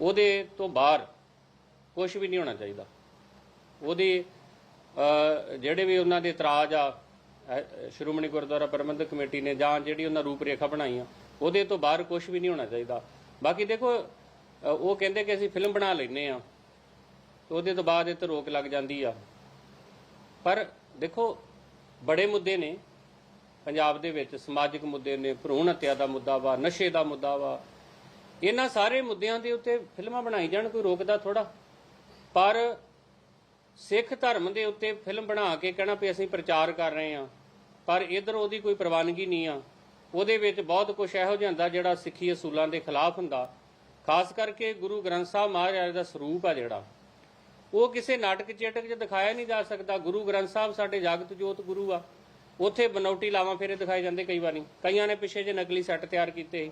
ਉਹਦੇ ਤੋਂ ਬਾਹਰ ਕੁਝ ਵੀ ਨਹੀਂ ਹੋਣਾ ਚਾਹੀਦਾ। ਉਹਦੇ ਜਿਹੜੇ ਵੀ ਉਹਨਾਂ ਦੇ ਇਤਰਾਜ਼ ਆ ਸ਼੍ਰੋਮਣੀ ਗੁਰਦੁਆਰਾ ਪ੍ਰਬੰਧਕ ਕਮੇਟੀ ਨੇ ਜਾਂ ਜਿਹੜੀ ਉਹਨਾਂ ਰੂਪ ਰੇਖਾ ਬਣਾਈ ਆ ਉਹਦੇ ਤੋਂ ਬਾਹਰ ਕੁਝ ਵੀ ਨਹੀਂ ਹੋਣਾ ਚਾਹੀਦਾ। ਬਾਕੀ ਦੇਖੋ ਉਹ ਕਹਿੰਦੇ ਕਿ ਅਸੀਂ ਫਿਲਮ ਬਣਾ ਲੈਨੇ ਆ ਉਹਦੇ ਤੋਂ ਬਾਅਦ ਇਹ ਤੇ ਰੋਕ ਲੱਗ ਜਾਂਦੀ ਆ। ਪਰ ਦੇਖੋ, ਬੜੇ ਮੁੱਦੇ ਨੇ। ਪੰਜਾਬ ਦੇ ਵਿੱਚ ਸਮਾਜਿਕ ਮੁੱਦੇ ਨੇ, ਭਰੂਣ ਹੱਤਿਆ ਦਾ ਮੁੱਦਾ ਵਾ, ਨਸ਼ੇ ਦਾ ਮੁੱਦਾ ਵਾ ਇਹਨਾਂ ਸਾਰੇ ਮੁੱਦਿਆਂ ਦੇ ਉੱਤੇ ਫਿਲਮਾਂ ਬਣਾਈ ਜਾਣ, ਕੋਈ ਰੋਕਦਾ ਥੋੜਾ ਪਰ ਸਿੱਖ ਧਰਮ ਦੇ ਉੱਤੇ ਫਿਲਮ ਬਣਾ ਕੇ ਕਹਿਣਾ ਵੀ ਅਸੀਂ ਪ੍ਰਚਾਰ ਕਰ ਰਹੇ ਹਾਂ, ਪਰ ਇਧਰ ਉਹਦੀ ਕੋਈ ਪ੍ਰਵਾਨਗੀ ਨਹੀਂ ਆ। ਉਹਦੇ ਵਿੱਚ ਬਹੁਤ ਕੁਝ ਇਹੋ ਜਿਹਾ ਹੁੰਦਾ ਜਿਹੜਾ ਸਿੱਖੀ ਅਸੂਲਾਂ ਦੇ ਖਿਲਾਫ ਹੁੰਦਾ। ਖਾਸ ਕਰਕੇ ਗੁਰੂ ਗ੍ਰੰਥ ਸਾਹਿਬ ਮਹਾਰਾਜ ਦਾ ਸਰੂਪ ਆ ਜਿਹੜਾ। ਉਹ ਕਿਸੇ ਨਾਟਕ ਚੇਟਕ 'ਚ ਦਿਖਾਇਆ ਨਹੀਂ ਜਾ ਸਕਦਾ। ਗੁਰੂ ਗ੍ਰੰਥ ਸਾਹਿਬ ਸਾਡੇ ਜਗਤ ਜੋਤ ਗੁਰੂ ਆ। ਉੱਥੇ ਬਨੌਟੀ ਲਾਵਾਂ ਫੇਰੇ ਦਿਖਾਏ ਜਾਂਦੇ ਕਈ ਵਾਰੀ। ਕਈਆਂ ਨੇ ਪਿੱਛੇ ਜੇ ਨਕਲੀ ਸੈੱਟ ਤਿਆਰ ਕੀਤੇ ਸੀ।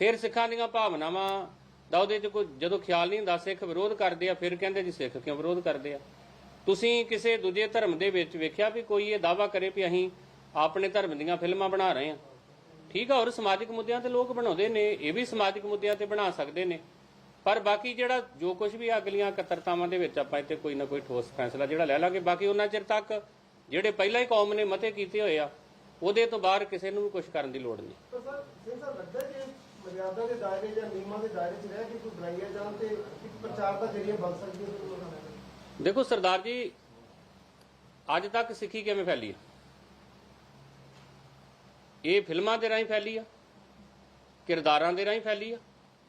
ਫਿਰ ਸਿੱਖਾਂ ਦੀਆਂ ਭਾਵਨਾਵਾਂ ਦਾ ਉਹਦੇ 'ਚ ਕੋਈ ਜਦੋਂ ਖਿਆਲ ਨਹੀਂ ਹੁੰਦਾ, ਸਿੱਖ ਵਿਰੋਧ ਕਰਦੇ ਆ, ਫਿਰ ਕਹਿੰਦੇ ਜੀ ਸਿੱਖ ਕਿਉਂ ਵਿਰੋਧ ਕਰਦੇ ਆ? ਤੁਸੀਂ ਕਿਸੇ ਦੂਜੇ ਧਰਮ ਦੇ ਵਿੱਚ ਵੇਖਿਆ ਵੀ ਕੋਈ ਇਹ ਦਾਵਾ ਕਰੇ ਵੀ ਅਸੀਂ ਆਪਣੇ ਧਰਮ ਦੀਆਂ ਫਿਲਮਾਂ ਬਣਾ ਰਹੇ ਹਾਂ ਠੀਕ ਆ, ਹੋਰ ਸਮਾਜਿਕ ਮੁੱਦਿਆਂ ਤੇ ਲੋਕ ਬਣਾਉਂਦੇ ਨੇ, ਇਹ ਵੀ ਸਮਾਜਿਕ ਮੁੱਦਿਆਂ ਤੇ ਬਣਾ ਸਕਦੇ ਨੇ। ਪਰ ਬਾਕੀ ਜਿਹੜਾ ਜੋ ਕੁਝ ਵੀ ਅਗਲੀਆਂ ਇਕੱਤਰਤਾਵਾਂ ਦੇ ਵਿੱਚ ਆਪਾਂ ਇੱਥੇ ਕੋਈ ਨਾ ਕੋਈ ਠੋਸ ਫੈਸਲਾ ਜਿਹੜਾ ਲੈ ਲਾਂਗੇ, ਬਾਕੀ ਉਹਨਾਂ ਚਿਰ ਤੱਕ ਜਿਹੜੇ ਪਹਿਲਾਂ ਹੀ ਕੌਮ ਨੇ ਮਤੇ ਕੀਤੇ ਹੋਏ ਆ, ਉਹਦੇ ਤੋਂ ਬਾਹਰ ਕਿਸੇ ਨੂੰ ਵੀ ਕੁਝ ਕਰਨ ਦੀ ਲੋੜ ਨਹੀਂ। ਪਰ ਸਰ ਲੱਗਦਾ ਕਿ ਮਰਿਆਦਾ ਦੇ ਦਾਇਰੇ ਜਾਂ ਨਿਯਮਾਂ ਦੇ ਦਾਇਰੇ 'ਚ ਰਹਿ ਕੇ ਕੋਈ ਬਣਾਈਆ ਜਾਣ ਤੇ ਇੱਕ ਪ੍ਰਚਾਰ ਦਾ ਜ਼ਰੀਆ ਬਣ ਸਕਦੀ ਹੈ ਦੇਖੋ ਸਰਦਾਰ ਜੀ, ਅੱਜ ਤੱਕ ਸਿੱਖੀ ਕਿਵੇਂ ਫੈਲੀ ਆ ਇਹ ਫਿਲਮਾਂ ਦੇ ਰਾਹੀਂ ਫੈਲੀ ਆ, ਕਿਰਦਾਰਾਂ ਦੇ ਰਾਹੀਂ ਫੈਲੀ ਆ,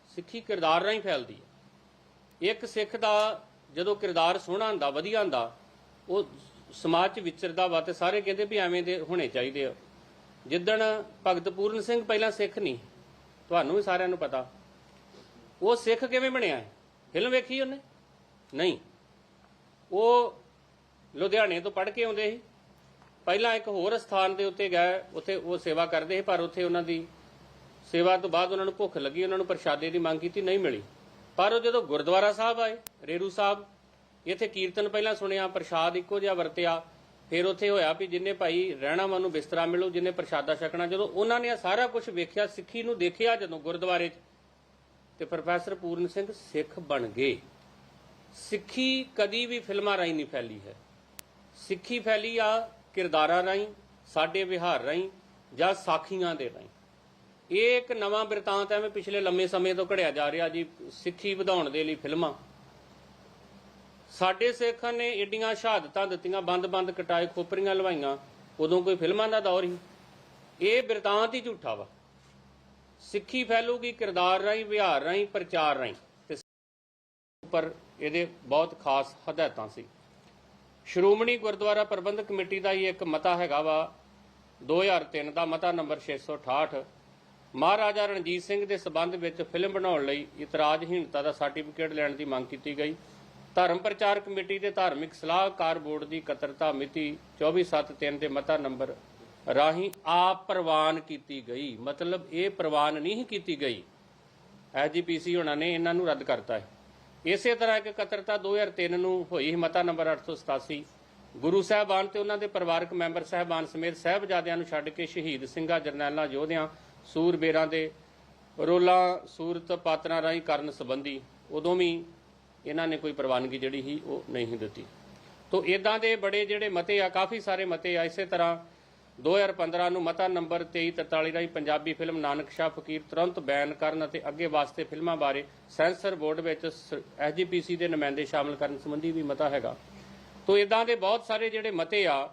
ਸਿੱਖੀ ਕਿਰਦਾਰ ਰਾਹੀਂ ਫੈਲਦੀ ਆ। ਇੱਕ ਸਿੱਖ ਦਾ ਜਦੋਂ ਕਿਰਦਾਰ ਸੋਹਣਾ ਹੁੰਦਾ, ਵਧੀਆ ਹੁੰਦਾ, ਉਹ ਸਮਾਜ 'ਚ ਵਿਚਰਦਾ ਵਾ ਤੇ ਸਾਰੇ ਕਹਿੰਦੇ ਵੀ ਐਵੇਂ ਦੇ ਹੋਣੇ ਚਾਹੀਦੇ ਆ। ਜਿੱਦਣ ਭਗਤ ਪੂਰਨ ਸਿੰਘ ਪਹਿਲਾਂ ਸਿੱਖ ਨਹੀਂ ਤੁਹਾਨੂੰ ਵੀ ਸਾਰਿਆਂ ਨੂੰ ਪਤਾ। ਉਹ ਸਿੱਖ ਕਿਵੇਂ ਬਣਿਆ? ਹੈ ਫਿਲਮ ਵੇਖੀ ਉਹਨੇ? ਨਹੀਂ। ਉਹ ਲੁਧਿਆਣੇ ਤੋਂ ਪੜ੍ਹ ਕੇ ਆਉਂਦੇ ਸੀ। ਪਹਿਲਾਂ ਇੱਕ ਹੋਰ ਸਥਾਨ ਦੇ ਉੱਤੇ ਗਏ, ਉੱਥੇ ਉਹ ਸੇਵਾ ਕਰਦੇ ਸੀ, ਪਰ ਉੱਥੇ ਉਹਨਾਂ ਦੀ ਸੇਵਾ ਤੋਂ ਬਾਅਦ ਉਹਨਾਂ ਨੂੰ ਭੁੱਖ ਲੱਗੀ, ਉਹਨਾਂ ਨੂੰ ਪ੍ਰਸ਼ਾਦੇ ਦੀ ਮੰਗ ਕੀਤੀ, ਨਹੀਂ ਮਿਲੀ। ਪਰ ਉਹ ਜਦੋਂ ਗੁਰਦੁਆਰਾ ਸਾਹਿਬ ਆਏ, ਰੇਰੂ ਸਾਹਿਬ, ਇੱਥੇ ਕੀਰਤਨ ਪਹਿਲਾਂ ਸੁਣਿਆ, ਪ੍ਰਸ਼ਾਦ ਇੱਕੋ ਜਿਹਾ ਵਰਤਿਆ ਫਿਰ ਉੱਥੇ ਹੋਇਆ ਵੀ ਜਿੰਨੇ ਭਾਈ ਰਹਿਣਾ ਮਨ ਨੂੰ ਬਿਸਤਰਾ ਮਿਲੂ, ਜਿੰਨੇ ਪ੍ਰਸ਼ਾਦਾ ਛਕਣਾ, ਜਦੋਂ ਉਹਨਾਂ ਨੇ ਸਾਰਾ ਕੁਝ ਵੇਖਿਆ, ਸਿੱਖੀ ਨੂੰ ਦੇਖਿਆ ਜਦੋਂ ਗੁਰਦੁਆਰੇ 'ਚ, ਤੇ ਪ੍ਰੋਫੈਸਰ ਪੂਰਨ ਸਿੰਘ ਸਿੱਖ ਬਣ ਗਏ। ਸਿੱਖੀ ਕਦੀ ਵੀ ਫਿਲਮਾਂ ਰਾਹੀਂ ਨਹੀਂ ਫੈਲੀ ਹੈ। ਸਿੱਖੀ ਫੈਲੀ ਆ ਕਿਰਦਾਰਾਂ ਰਾਹੀਂ, ਸਾਡੇ ਵਿਹਾਰ ਰਾਹੀਂ, ਜਾਂ ਸਾਖੀਆਂ ਦੇ ਰਾਹੀਂ। ਇਹ ਇੱਕ ਨਵਾਂ ਬਿਰਤਾਂਤ ਐਵੇਂ ਪਿਛਲੇ ਲੰਮੇ ਸਮੇਂ ਤੋਂ ਘੜਿਆ ਜਾ ਰਿਹਾ ਜੀ, ਸਿੱਖੀ ਵਧਾਉਣ ਦੇ ਲਈ ਫਿਲਮਾਂ। ਸਾਡੇ ਸਿੱਖਾਂ ਨੇ ਏਡੀਆਂ ਸ਼ਹਾਦਤਾਂ ਦਿੱਤੀਆਂ, ਬੰਦ-ਬੰਦ ਕਟਾਏ, ਖੋਪਰੀਆਂ ਲਵਾਈਆਂ, ਉਦੋਂ ਕੋਈ ਫਿਲਮਾਂ ਦਾ ਦੌਰ ਹੀ ਇਹ ਬਿਰਤਾਂਤ ਹੀ ਝੂਠਾ ਵਾ। ਸਿੱਖੀ ਫੈਲੂਗੀ ਕਿਰਦਾਰ ਰਾਹੀਂ, ਵਿਹਾਰ ਰਾਹੀਂ, ਪ੍ਰਚਾਰ ਰਾਹੀਂ। ਤੇ ਉੱਪਰ ਇਹਦੇ ਬਹੁਤ ਖਾਸ ਹਦਾਇਤਾਂ ਸੀ। ਸ਼੍ਰੋਮਣੀ ਗੁਰਦੁਆਰਾ ਪ੍ਰਬੰਧਕ ਕਮੇਟੀ ਦਾ ਹੀ ਇੱਕ ਮਤਾ ਹੈਗਾ ਵਾ 2003 ਦਾ ਮਤਾ ਨੰਬਰ 668 ਮਹਾਰਾਜਾ ਰਣਜੀਤ ਸਿੰਘ ਦੇ ਸਬੰਧ ਵਿੱਚ ਫਿਲਮ ਬਣਾਉਣ ਲਈ ਇਤਰਾਜ਼ਹੀਣਤਾ ਦਾ ਸਰਟੀਫਿਕੇਟ ਲੈਣ ਦੀ ਮੰਗ ਕੀਤੀ ਗਈ। ਧਰਮ ਪ੍ਰਚਾਰ ਕਮੇਟੀ ਦੇ ਧਾਰਮਿਕ ਸਲਾਹਕਾਰ ਬੋਰਡ ਦੀ ਇਕੱਤਰਤਾ ਮਿਤੀ 24/7/3 ਦੇ ਮਤਾ ਨੰਬਰ ਰਾਹੀਂ ਆਪ ਪ੍ਰਵਾਨ ਕੀਤੀ ਗਈ। ਮਤਲਬ ਇਹ ਪ੍ਰਵਾਨ ਨਹੀਂ ਕੀਤੀ ਗਈ। ਐਜੀਪੀਸੀ ਹੋਣਾ ਨੇ ਇਹਨਾਂ ਨੂੰ ਰੱਦ ਕਰਤਾ ਹੈ। ਇਸੇ ਤਰ੍ਹਾਂ ਇੱਕ ਇਕੱਤਰਤਾ 2003 ਨੂੰ ਹੋਈ ਮਤਾ ਨੰਬਰ 887 ਗੁਰੂ ਸਾਹਿਬਾਨ ਤੇ ਉਹਨਾਂ ਦੇ ਪਰਿਵਾਰਕ ਮੈਂਬਰ ਸਾਹਿਬਾਨ ਸਮੇਤ ਸਹਿਬਜ਼ਾਦਿਆਂ ਨੂੰ ਛੱਡ ਕੇ ਸ਼ਹੀਦ ਸਿੰਘਾਂ, ਜਰਨੈਲਾਂ, ਯੋਧਿਆਂ, ਸੂਰਬੇਰਾਂ ਦੇ ਰੋਲਾਂ, ਸੂਰਤ ਪਾਤਰਾਂ ਰਾਹੀਂ ਕਰਨ ਸੰਬੰਧੀ ਉਦੋਂ ਵੀ ਇਹਨਾਂ ਨੇ ਕੋਈ ਪ੍ਰਵਾਨਗੀ ਜਿਹੜੀ ਸੀ ਉਹ ਨਹੀਂ ਦਿੱਤੀ। ਤੋਂ ਇਦਾਂ ਦੇ ਬੜੇ ਜਿਹੜੇ ਮਤੇ ਆ, ਕਾਫੀ ਸਾਰੇ ਮਤੇ ਆ। ਇਸੇ ਤਰ੍ਹਾਂ 2015 ਨੂੰ ਮਤਾ ਨੰਬਰ 2343 ਰਾਹੀਂ ਪੰਜਾਬੀ ਫਿਲਮ ਨਾਨਕ ਸ਼ਾਹ ਫਕੀਰ ਤੁਰੰਤ ਬੈਨ ਕਰਨ ਅਤੇ ਅੱਗੇ ਵਾਸਤੇ ਫਿਲਮਾਂ ਬਾਰੇ ਸੈਂਸਰ ਬੋਰਡ ਵਿੱਚ ਐਸਜੀਪੀਸੀ ਦੇ ਨੁਮਾਇੰਦੇ ਸ਼ਾਮਲ ਕਰਨ ਸੰਬੰਧੀ ਵੀ ਮਤਾ ਹੈਗਾ। ਤੋ ਇਦਾਂ ਦੇ ਬਹੁਤ ਸਾਰੇ ਜਿਹੜੇ ਮਤੇ ਆ,